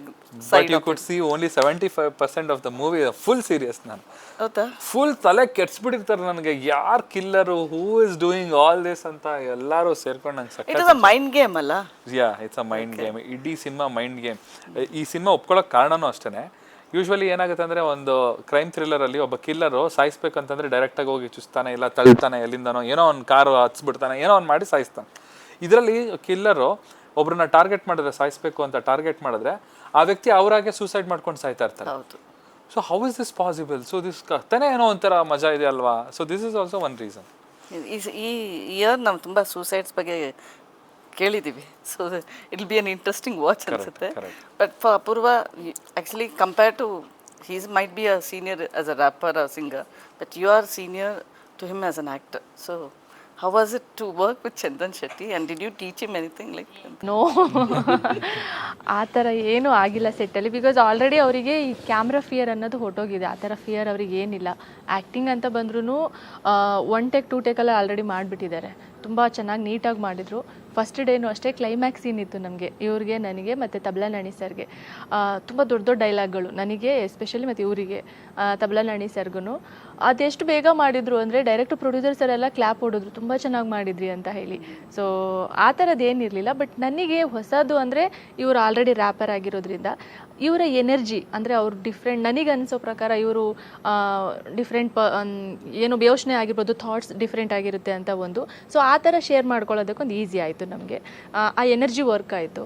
side you of could see only seventy five percent of the movie full serious ನಾನು ಹೌದಾ? ಫುಲ್ ತಲೆ ಕೆಡ್ಸ್ಬಿಟ್ಟಿರ್ತಾರೆ ನನಗೆ. ಯಾರ್ killer who is doing all this ಅಂತ ಎಲ್ಲರೂ ಸೇರ್ಕೊಂಡು ನಂಗೆ It is a mind game, ಅಲ್ಲ? Yeah it's a mind game ಇಡೀ ಸಿನಿಮಾ ಮೈಂಡ್ ಗೇಮ್ ಈ ಸಿನಿಮಾ ಒಪ್ಕೊಳ್ಳೋಕೆ ಕಾರಣನೂ ಅಷ್ಟೇ ಯೂಶ್ವಲಿ ಏನಾಗುತ್ತೆ ಅಂದರೆ ಒಂದು ಕ್ರೈಮ್ ಥ್ರಿಲ್ಲರಲ್ಲಿ ಒಬ್ಬ ಕಿಲ್ಲರು ಸಾಯಿಸ್ಬೇಕಂತಂದ್ರೆ ಡೈರೆಕ್ಟಾಗಿ ಹೋಗಿ ಚುಸ್ತಾನೆ ಇಲ್ಲ ತಳ್ತಾನೆ ಎಲ್ಲಿಂದನೋ ಏನೋ ಒಂದು ಕಾರು ಹಚ್ಬಿಡ್ತಾನೆ ಏನೋ ಒಂದು ಮಾಡಿ ಸಾಯಿಸ್ತಾನೆ. ಇದರಲ್ಲಿ ಕಿಲ್ಲರು ಒಬ್ಬರನ್ನ ಟಾರ್ಗೆಟ್ ಮಾಡಿದ್ರೆ ಸಾಯಿಸ್ಬೇಕು ಅಂತ ಟಾರ್ಗೆಟ್ ಮಾಡಿದ್ರೆ ಆ ವ್ಯಕ್ತಿ ಅವರಾಗೆ ಸೂಸೈಡ್ ಮಾಡ್ಕೊಂಡು ಸಾಯ್ತಾ ಇರ್ತಾರೆ so how is this possible so this ತಾನೇ ಏನೋ ಒಂಥರ ಮಜಾ ಇದೆ ಅಲ್ವಾ? So this is also one reason ಈ ಈ ಇಯರ್ ನಾವು ತುಂಬ ಸೂಸೈಡ್ಸ್ ಬಗ್ಗೆ ಕೇಳಿದ್ದೀವಿ so it be an interesting watch ಅನ್ಸುತ್ತೆ. But for Apoorva actually compare to he's might be a senior as a rapper a singer but you are senior to him as an actor so how was it to work with Chandan Shetty and did you teach him anything like no ಆ ಥರ ಏನೂ ಆಗಿಲ್ಲ ಸೆಟ್ಟಲ್ಲಿ. ಬಿಕಾಸ್ ಆಲ್ರೆಡಿ ಅವರಿಗೆ ಈ ಕ್ಯಾಮ್ರಾ ಫಿಯರ್ ಅನ್ನೋದು ಹೊಟ್ಟೋಗಿದೆ ಆ ಥರ ಫಿಯರ್ ಅವ್ರಿಗೆ ಏನಿಲ್ಲ. ಆ್ಯಕ್ಟಿಂಗ್ ಅಂತ ಬಂದ್ರೂ ಒನ್ ಟೇಕ್ ಟೂ ಟೇಕಲ್ಲ ಆಲ್ರೆಡಿ ಮಾಡಿಬಿಟ್ಟಿದ್ದಾರೆ. ತುಂಬ ಚೆನ್ನಾಗಿ ನೀಟಾಗಿ ಮಾಡಿದರು. ಫಸ್ಟ್ ಡೇನು ಅಷ್ಟೇ ಕ್ಲೈಮ್ಯಾಕ್ಸ್ ಸೀನ್ ಇತ್ತು ನಮಗೆ. ಇವ್ರಿಗೆ, ನನಗೆ ಮತ್ತು ತಬಲಾ ನಾಣಿ ಸರ್ಗೆ. ತುಂಬ ದೊಡ್ಡ ದೊಡ್ಡ ಡೈಲಾಗ್ಗಳು ನನಗೆ ಎಸ್ಪೆಷಲಿ ಮತ್ತು ಇವರಿಗೆ ತಬಲಾ ನಾಣಿ ಸರ್ಗೂ ಅದೆಷ್ಟು ಬೇಗ ಮಾಡಿದ್ರು ಅಂದರೆ ಡೈರೆಕ್ಟ್ ಪ್ರೊಡ್ಯೂಸರ್ ಸರ್ ಎಲ್ಲ ಕ್ಲಾಪ್ ಹೊಡಿದ್ರು. ತುಂಬ ಚೆನ್ನಾಗಿ ಮಾಡಿದ್ರಿ ಅಂತ ಹೇಳಿ. ಸೊ ಆ ಥರದ್ದೇನಿರಲಿಲ್ಲ ಬಟ್ ನನಗೆ ಹೊಸದು ಅಂದರೆ ಇವರು ಆಲ್ರೆಡಿ ರ್ಯಾಪರ್ ಆಗಿರೋದ್ರಿಂದ ಇವರ ಎನರ್ಜಿ ಅಂದರೆ ಅವ್ರು ಡಿಫ್ರೆಂಟ್ ನನಗೆ ಅನಿಸೋ ಪ್ರಕಾರ ಇವರು ಡಿಫ್ರೆಂಟ್ ಪ ಏನು ಯೋಚನೆ ಆಗಿರ್ಬೋದು ಥಾಟ್ಸ್ ಡಿಫ್ರೆಂಟ್ ಆಗಿರುತ್ತೆ ಅಂತ ಒಂದು. ಸೊ ಆ ಥರ ಶೇರ್ ಮಾಡ್ಕೊಳ್ಳೋದಕ್ಕೊಂದು ಈಸಿ ಆಯಿತು. ನಮಗೆ. ಆ ಎನರ್ಜಿ ವರ್ಕ್ ಆಯಿತು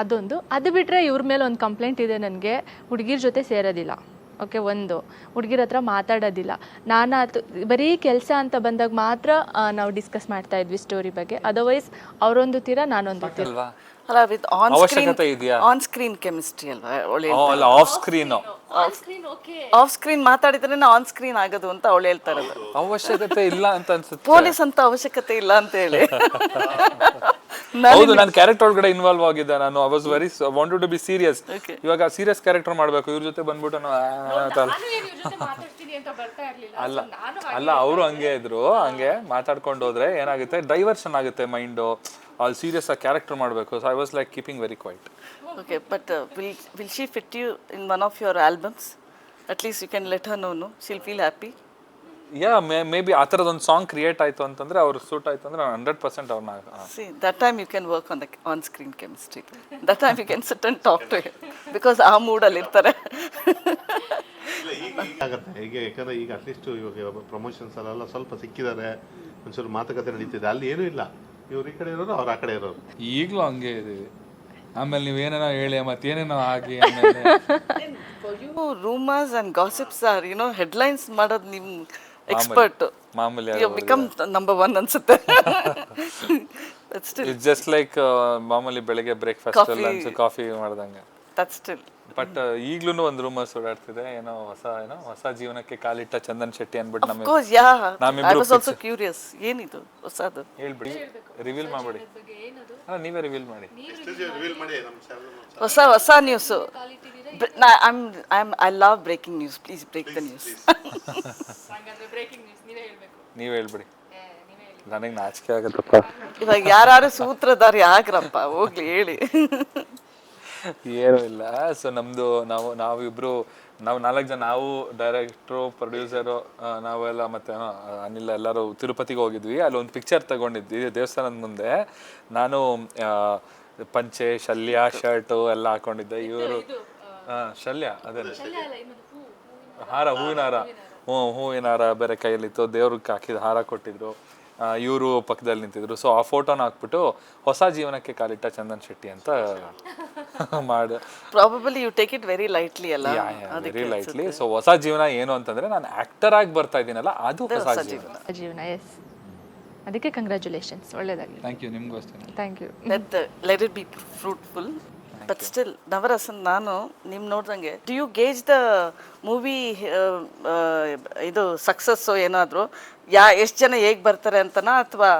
ಅದೊಂದು. ಅದು ಬಿಟ್ಟರೆ ಇವ್ರ ಮೇಲೆ ಒಂದು ಕಂಪ್ಲೇಂಟ್ ಇದೆ ನನಗೆ. ಹುಡುಗಿರ ಜೊತೆ ಸೇರೋದಿಲ್ಲ. ಓಕೆ ಒಂದು. ಹುಡುಗಿರ ಹತ್ರ ಮಾತಾಡೋದಿಲ್ಲ. ನಾನು ಅದು ಬರೀ ಕೆಲಸ ಅಂತ ಬಂದಾಗ ಮಾತ್ರ ನಾವು ಡಿಸ್ಕಸ್ ಮಾಡ್ತಾ ಇದ್ವಿ ಸ್ಟೋರಿ ಬಗ್ಗೆ. ಅದರ್ವೈಸ್ ಅವರೊಂದು ತೀರ ನಾನೊಂದು ತೀರ. ಅಲ್ವಾ? ಅಲ್ಲ with on screen on screen chemistry ಅಲ್ವಾ? ಒಳ್ಳೆ ಆಫ್ ಸ್ಕ್ರೀನು ಆಫ್ ಸ್ಕ್ರೀನ್ ಮಾತಾಡಿದ್ರೆ ಆನ್ ಸ್ಕ್ರೀನ್ ಆಗೋದು ಅಂತ ಅವಳು ಹೇಳ್ತಾ ಇರೋದು. ಅವಶ್ಯಕತೆ ಇಲ್ಲ ಅಂತ ಅನ್ಸುತ್ತೆ. ಪೊಲೀಸ್ ಅಂತ ಅವಶ್ಯಕತೆ ಇಲ್ಲ ಅಂತ ಹೇಳಿ. ಹೌದು ನಾನು ಕ್ಯಾರೆಕ್ಟರ್ ಒಳಗಡೆ ಇನ್ವಾಲ್ವ್ ಆಗಿದ್ದೆ ನಾನು. I was very wanted to be serious ಇವಾಗ ಸೀರಿಯಸ್ ಕ್ಯಾರೆಕ್ಟರ್ ಮಾಡಬೇಕು. ಇವ್ರ ಜೊತೆ ಬಂದ್ಬಿಟ್ಟು. ಅಲ್ಲ. ಅಲ್ಲ ಅವರು ಹಂಗೆ ಇದ್ರು. ಹಂಗೆ ಮಾತಾಡ್ಕೊಂಡು ಹೋದ್ರೆ ಏನಾಗುತ್ತೆ? ಡೈವರ್ಷನ್ ಆಗುತ್ತೆ ಮೈಂಡು ಅಲ್ಲಿ ಸೀರಿಯಸ್ ಆಗಿ ಕ್ಯಾರೆಕ್ಟರ್ ಮಾಡಬೇಕು. So I was like keeping very quiet Okay, but uh, will will she fit you in one of your albums? At least you can let her know, no? She'll feel happy. Yeah may maybe ಆ ಥರದೊಂದು ಸಾಂಗ್ ಕ್ರಿಯೇಟ್ ಆಯಿತು ಅಂತಂದ್ರೆ ಅವ್ರು ಸೂಟ್ ಆಯಿತು ಅಂದ್ರೆ ಹಂಡ್ರೆಡ್ ಪರ್ಸೆಂಟ್ ಅವ್ರನ್ನ See, that time you can work on the on-screen chemistry. That time you can sit and talk to him because ಆ ಮೂಡಲ್ಲಿ ಇರ್ತಾರೆ ಆಗತ್ತೆ ಈಗ ಯಾಕಂದ್ರೆ ಈಗ ಅಟ್ಲೀಸ್ಟ್ ಇವಾಗ ಪ್ರಮೋಷನ್ಸ್ ಅಲ್ಲೆಲ್ಲ ಸ್ವಲ್ಪ ಸಿಕ್ಕಿದ್ದಾರೆ ಒಂಚೂರು ಮಾತುಕತೆ ನಡೀತಿದೆ ಅಲ್ಲಿ ಏನೂ ಇಲ್ಲ ಇವ್ರು ಈ ಕಡೆ ಇರೋರು ಅವ್ರು ಆ ಕಡೆ ಇರೋರು ಈಗಲೂ ಹಂಗೆ ಇದೀವಿ ಆಮೇಲೆ ನೀವೇನೇನೋ ಹೇಳಿ ಮತ್ತೇನೇನೋ ಆಗಿ ಆಮೇಲೆ rumours and gossips are gossips headlines ಮಾಡೋದು ನಿಮ್ ಎಕ್ಸ್ಪರ್ಟ್ ಮಾಮೂಲಿ ಬಿಕಮ್ ನಂಬರ್ ಒನ್ ಅನ್ಸುತ್ತೆ. ಇಟ್ಸ್ ಜಸ್ಟ್ ಲೈಕ್ ಮಾಮೂಲಿ ಬೆಳಗ್ಗೆ ಬ್ರೇಕ್ಫಾಸ್ಟ್ ಲಂಚ್ ಕಾಫಿ ಮಾಡಿದಂಗೆ. ದಟ್ ಸ್ಟಿಲ್ ಬಟ್ ಈಗ್ಲೂ ಒಂದು ರೂಮರ್ಸ್ ಓಡಾಡ್ತಿದೆ. ಏನೋ ಹೊಸ ಏನೋ ಹೊಸ ಜೀವನಕ್ಕೆ ಕಾಲಿಟ್ಟ ಚಂದನ್ ಶೆಟ್ಟಿ ಅನ್ಬಿಟ್ಟು ನಮಗೆ course yeah I was also curious ಏನಿದು ಹೊಸದು? ಹೇಳ್ಬಿಡಿ. ರಿವೀಲ್ ಮಾಡ್ಬಿಡಿ. ಹಾಂ ನೀವೇ ರಿವೀಲ್ ಮಾಡಿ. ಹೊಸ ಹೊಸ news I'm I'm I love breaking news please break the news ನೀವ್ ಹೇಳ್ಬಿಡಿ. ನನಗೆ ನಾಚಿಕೆ ಆಗತ್ತಪ್ಪ ಇವಾಗ ಯಾರು ಸೂತ್ರಧಾರಿ ಆಗ್ರಪ್ಪ ಹೋಗ್ಲಿ ಹೇಳಿ. ಏನೂ ಇಲ್ಲ. ಸೊ ನಮ್ದು ನಾವು ನಾವಿಬ್ರು ನಾವು ನಾಲ್ಕು ಜನ ನಾವು ಡೈರೆಕ್ಟ್ರು ಪ್ರೊಡ್ಯೂಸರು ನಾವೆಲ್ಲ ಮತ್ತೆ ಅನಿಲ್ ಎಲ್ಲರೂ ತಿರುಪತಿಗೆ ಹೋಗಿದ್ವಿ. ಅಲ್ಲಿ ಒಂದು ಪಿಕ್ಚರ್ ತಗೊಂಡಿದ್ವಿ ದೇವಸ್ಥಾನದ ಮುಂದೆ. ನಾನು ಪಂಚೆ ಶಲ್ಯ ಶರ್ಟು ಎಲ್ಲ ಹಾಕೊಂಡಿದ್ದೆ. ಇವರು ಶಲ್ಯ ಅದೇ. ಹಾರ. ಹೂವಿನ ಹಾರ. ಹ್ಞೂ ಹೂವಿನ ಹಾರ ಬೇರೆ ಕೈಯಲ್ಲಿತ್ತು. ದೇವ್ರಿಗೆ ಹಾಕಿದ ಹಾರ ಕೊಟ್ಟಿದ್ರು. ಇವರು ಪಕ್ಕದಲ್ಲಿ ನಿಂತಿದ್ರು. ಸೊ ಆ ಫೋಟೋನ ಹಾಕ್ಬಿಟ್ಟು ಹೊಸ ಜೀವನಕ್ಕೆ ಕಾಲಿಟ್ಟ ಚಂದನ್ ಶೆಟ್ಟಿ ಅಂತ ಮಾಡಿ probably you take it very lightly ಅಲ್ಲ? ವೆರಿ ಲೈಟ್ಲಿ ಸೊ ಹೊಸ ಜೀವನ ಏನು ಅಂತಂದ್ರೆ ನಾನು ಆಕ್ಟರ್ ಆಗಿ ಬರ್ತಾ ಇದ್ದೀನಲ್ಲ ಅದು ಹೊಸ ಜೀವನ. ಜೀವನ. ಎಸ್ ಅದಕ್ಕೆ ಕಂಗ್ರ್ಯಾಚುಲೇಷನ್ಸ್ ಒಳ್ಳೇದಾಗಲಿ. ಥ್ಯಾಂಕ್ ಯು ನಿಮ್ಗೂ ಅಷ್ಟೇ thank you let let it be fruitful but still Navarasan ನಾನು ನಿಮ್ ನೋಡ್ದಂಗೆ do you gauge the movie ಇದು ಸಕ್ಸಸ್ಸು ಏನಾದರೂ? ಯಾ ಎಷ್ಟು ಜನ ಹೇಗೆ ಬರ್ತಾರೆ ಅಂತನಾ? ಅಥವಾ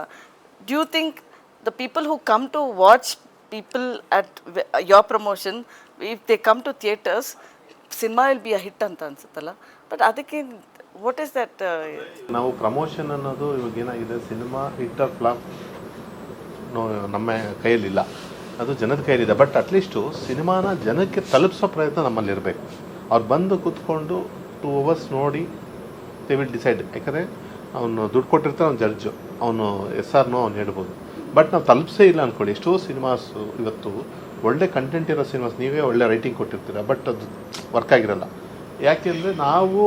do you think the people who come to watch people at your promotion if they come to theatres cinema will be a hit ಅಂತ ಅನ್ಸುತ್ತಲ್ಲ? ಬಟ್ ಅದಕ್ಕೆ ವಾಟ್ ಈಸ್ ದಟ್ ನಾವು ಪ್ರಮೋಷನ್ ಅನ್ನೋದು ಇವಾಗ ಏನಾಗಿದೆ ಸಿನಿಮಾ ಹಿಟ್ ಆರ್ ಫ್ಲಾಪ್ ನಮ್ಮ ಕೈಯಲ್ಲಿಲ್ಲ. ಅದು ಜನದ ಕೈಲಿದೆ. ಬಟ್ ಅಟ್ಲೀಸ್ಟು ಸಿನಿಮಾನ ಜನಕ್ಕೆ ತಲುಪಿಸೋ ಪ್ರಯತ್ನ ನಮ್ಮಲ್ಲಿರಬೇಕು ಅವ್ರು ಬಂದು ಕೂತ್ಕೊಂಡು ಟೂ ಅವರ್ಸ್ ನೋಡಿ ದೇ ವಿಲ್ ಡಿಸೈಡ್ ಯಾಕಂದರೆ ಅವನು ದುಡ್ಡು ಕೊಟ್ಟಿರ್ತಾನೆ, ಅವ್ನು ಜಡ್ಜು ಅವನು ಎಸ್ ಆರ್ನೋ ಅವ್ನು ಹೇಳ್ಬೋದು. ಬಟ್ ನಾವು ತಲುಪಿಸೇ ಇಲ್ಲ ಅಂದ್ಕೊಳ್ಳಿ ಎಷ್ಟೋ ಸಿನಿಮಾಸು ಇವತ್ತು ಒಳ್ಳೆ ಕಂಟೆಂಟ್ ಇರೋ ಸಿನಿಮಾಸ್ ನೀವೇ ಒಳ್ಳೆ ರೈಟಿಂಗ್ ಕೊಟ್ಟಿರ್ತೀರ. ಬಟ್ ಅದು ವರ್ಕ್ ಆಗಿರಲ್ಲ. ಯಾಕೆಂದರೆ ನಾವು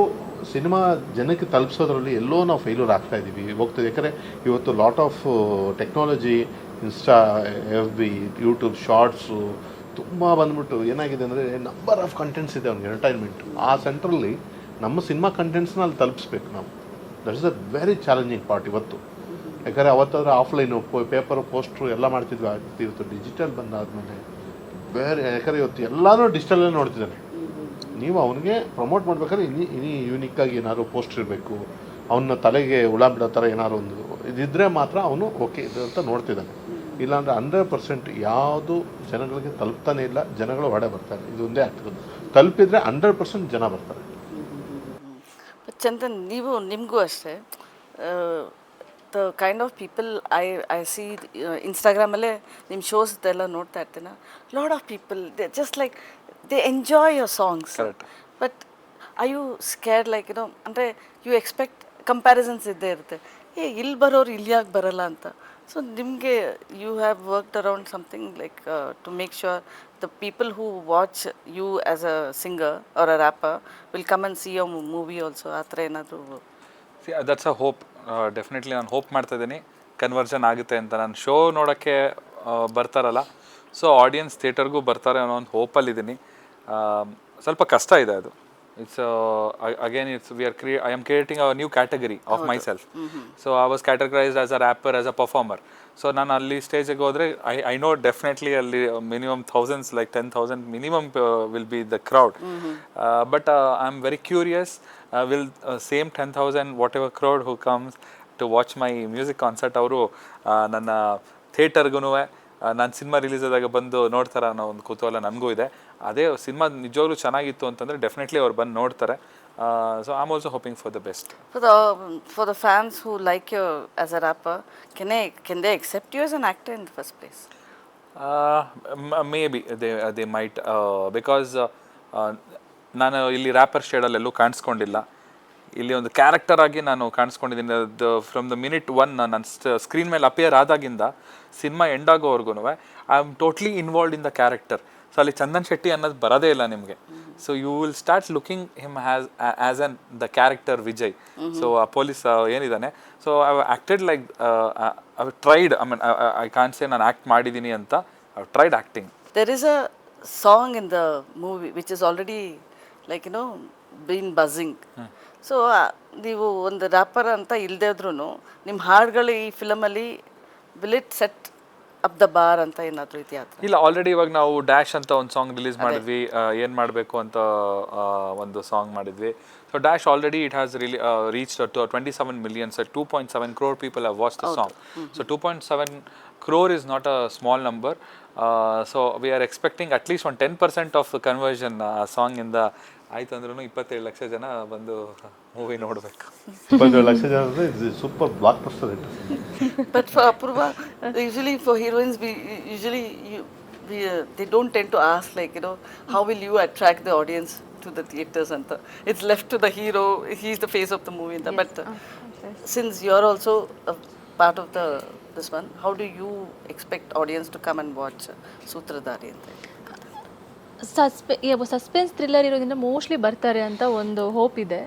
ಸಿನಿಮಾ ಜನಕ್ಕೆ ತಲುಪಿಸೋದ್ರಲ್ಲಿ ಎಲ್ಲೋ ನಾವು ಫೇಲ್ಯೂರ್ ಆಗ್ತಾ ಇದ್ದೀವಿ ಹೋಗ್ತದೆ ಯಾಕಂದರೆ ಇವತ್ತು lot of technology Insta F B YouTube shorts ತುಂಬ ಬಂದ್ಬಿಟ್ಟು ಏನಾಗಿದೆ ಅಂದರೆ ನಂಬರ್ ಆಫ್ ಕಂಟೆಂಟ್ಸ್ ಇದೆ ಅವ್ನಿಗೆ ಎಂಟರ್ಟೈನ್ಮೆಂಟ್ ಆ ಸೆಂಟ್ರಲ್ಲಿ ನಮ್ಮ ಸಿನಿಮಾ ಕಂಟೆಂಟ್ಸ್ನ ಅಲ್ಲಿ ತಲುಪಿಸ್ಬೇಕು ನಾವು. That is a very challenging part ಇವತ್ತು. ಯಾಕಂದರೆ ಅವತ್ತಾದ್ರೆ ಆಫ್ಲೈನು ಪೇಪರು ಪೋಸ್ಟ್ರು ಎಲ್ಲ ಮಾಡ್ತಿದ್ವಿ ಇವತ್ತು ಡಿಜಿಟಲ್ ಬಂದಾದ್ಮೇಲೆ ಬೇರೆ, ಯಾಕಂದರೆ ಇವತ್ತು ಎಲ್ಲರೂ ಡಿಜಿಟಲಲ್ಲೇ ನೋಡ್ತಿದ್ದಾನೆ. ನೀವು ಅವನಿಗೆ ಪ್ರಮೋಟ್ ಮಾಡ್ಬೇಕಾದ್ರೆ ಇನ್ನಿ ಇನಿ ಯೂನಿಕ್ಕಾಗಿ ಏನಾದ್ರು ಪೋಸ್ಟ್ ಇರಬೇಕು. ಅವನ ತಲೆಗೆ ಹುಳ ಬಿಡೋ ಥರ ಏನಾದ್ರು ಒಂದು ಇದಿದ್ದರೆ ಮಾತ್ರ ಅವನು ಓಕೆ ಇದು ಅಂತ ನೋಡ್ತಿದ್ದಾನೆ. ಇಲ್ಲಾಂದರೆ ಹಂಡ್ರೆಡ್ ಪರ್ಸೆಂಟ್ ಯಾವುದು ಜನಗಳಿಗೆ ತಲುಪ್ತಾನೆ ಇಲ್ಲ ಜನಗಳು ಹೊಡೆ ಬರ್ತಾರೆ. ಇದು ಒಂದೇ ಆಗ್ತಿರೋದು ತಲುಪಿದ್ರೆ ಹಂಡ್ರೆಡ್ ಪರ್ಸೆಂಟ್ ಜನ ಬರ್ತಾರೆ. ಬಟ್ ಚಂದನ್ ನೀವು ನಿಮಗೂ ಅಷ್ಟೇ the kind of people I I see ಇನ್ಸ್ಟಾಗ್ರಾಮಲ್ಲೇ ನಿಮ್ಮ ಶೋಸ್ ಎಲ್ಲ ನೋಡ್ತಾ ಇರ್ತೀನಿ lot of people they just like they enjoy your songs but I you scare like you know ಅಂದರೆ ಯು ಎಕ್ಸ್ಪೆಕ್ಟ್ ಕಂಪ್ಯಾರಿಸನ್ಸ್ ಇದ್ದೇ ಇರುತ್ತೆ. ಏ ಇಲ್ಲಿ ಬರೋರು ಇಲ್ಲಿ ಯಾಕೆ ಬರಲ್ಲ ಅಂತ. ಸೊ ನಿಮಗೆ you have worked around something like to make sure the people who watch you as a singer or a rapper will come and see your movie also ಆ ಥರ ಏನಾದರೂ? ದಟ್ಸ್ ಅ ಹೋಪ್ ಡೆಫಿನೆಟ್ಲಿ ನಾನು ಹೋಪ್ ಮಾಡ್ತಾ ಇದ್ದೀನಿ. ಕನ್ವರ್ಷನ್ ಆಗುತ್ತೆ ಅಂತ. ನಾನು ಶೋ ನೋಡೋಕ್ಕೆ ಬರ್ತಾರಲ್ಲ. ಸೊ ಆಡಿಯನ್ಸ್ ಥಿಯೇಟರ್ಗೂ ಬರ್ತಾರೆ ಅನ್ನೋ ಒಂದು ಹೋಪಲ್ಲಿದ್ದೀನಿ ಸ್ವಲ್ಪ ಕಷ್ಟ ಇದೆ ಅದು. It's again it's we are create I am creating a new category of myself so i was categorized as a rapper as a performer so ನಾನು ಅಲ್ಲಿ ಸ್ಟೇಜಿಗೆ ಹೋದರೆ ಐ ಐ ನೋ ಡೆಫಿನೆಟ್ಲಿ ಅಲ್ಲಿ minimum thousands like ten thousand minimum will be the crowd but I am very curious will same ten thousand whatever crowd who comes to watch my music concert ಅವರು ನನ್ನ ಥಿಯೇಟರ್ಗೂ ನಾನು ಸಿನಿಮಾ ರಿಲೀಸ್ ಆದಾಗ ಬಂದು ನೋಡ್ತಾರೆ ಅನ್ನೋ ಒಂದು ಕುತೂಹಲ ನನಗೂ ಇದೆ. ಅದೇ ಸಿನಿಮಾ ನಿಜವಾಗ್ಲೂ ಚೆನ್ನಾಗಿತ್ತು ಅಂತಂದರೆ ಡೆಫಿನೆಟ್ಲಿ ಅವ್ರು ಬಂದು ನೋಡ್ತಾರೆ. So I am also hoping for the best for the for the fans who like you as a rapper, can they can they accept you as an actor in the first place? Maybe they they might because ನಾನು ಇಲ್ಲಿ ರ್ಯಾಪರ್ ಶೇಡಲ್ಲೆಲ್ಲೂ ಕಾಣಿಸ್ಕೊಂಡಿಲ್ಲ. ಇಲ್ಲಿ ಒಂದು ಕ್ಯಾರೆಕ್ಟರ್ ಆಗಿ ನಾನು ಕಾಣಿಸ್ಕೊಂಡಿದ್ದೀನಿ. ಫ್ರಮ್ ದ ಮಿನಿಟ್ ಒನ್ ನನ್ನ ಸ್ಕ್ರೀನ್ ಮೇಲೆ ಅಪಿಯರ್ ಆದಾಗಿಂದ ಸಿನಿಮಾ ಎಂಡ್ ಆಗೋವರೆಗೂ I am totally involve in the character so ಅಲ್ಲಿ ಚಂದನ್ ಶೆಟ್ಟಿ ಅನ್ನೋದು ಬರೋದೇ ಇಲ್ಲ ನಿಮಗೆ. So you will start looking him has as an the character Vijay so ಆ police ಏನಿದ್ದಾನೆ so I acted like I tried I mean I can say ನಾನು ಆ್ಯಕ್ಟ್ ಮಾಡಿದ್ದೀನಿ ಅಂತ. I tried acting there is a song in the movie which is already like you know been buzzing. So ನೀವು ಒಂದು ರ್ಯಾಪರ್ ಅಂತ ಇಲ್ಲದೇ ಇದ್ರೂ ನಿಮ್ಮ ಹಾಡುಗಳು ಈ ಫಿಲಮಲ್ಲಿ will it set up the bar ಅಂತ ಏನಾದರೂ ಇದೆಯಾ ಆ ಥರ? ಇಲ್ಲ ಆಲ್ರೆಡಿ ಇವಾಗ ನಾವು ಡ್ಯಾಶ್ ಅಂತ ಒಂದು ಸಾಂಗ್ ರಿಲೀಸ್ ಮಾಡಿದ್ವಿ. ಏನು ಮಾಡಬೇಕು ಅಂತ ಆ, ಒಂದು ಸಾಂಗ್ ಮಾಡಿದ್ವಿ. So dash already it has really reach twenty seven millions two point seven crore people have watch the song so two point seven crore is not a small number so we are expecting at least ಒಂದು ಟೆನ್ ಪರ್ಸೆಂಟ್ ಆಫ್ ಕನ್ವರ್ಷನ್ ಆ ಸಾಂಗಿಂದ ಆಯ್ತು ಅಂದ್ರೂ ಇಪ್ಪತ್ತೇಳು ಲಕ್ಷ ಜನ ಬಂದು ಮೂವಿ ನೋಡಬೇಕು. ಇಪ್ಪತ್ತೇಳು ಲಕ್ಷ ಜನ super blockbuster but for Apurva usually for heroines be usually you, we, uh, to don't like you ask how will you the audience to to the theatres ಅಂತ it's left to the hero he is the face of the movie ಅಂತ but since you are also part of the this one how do you expect audience to come and watch Sutradhari ಅಂತ ಸಸ್ಪೆ ಸಸ್ಪೆನ್ಸ್ ಥ್ರಿಲ್ಲರ್ ಇರೋದ್ರಿಂದ ಮೋಸ್ಟ್ಲಿ ಬರ್ತಾರೆ ಅಂತ ಒಂದು ಹೋಪ್ ಇದೆ.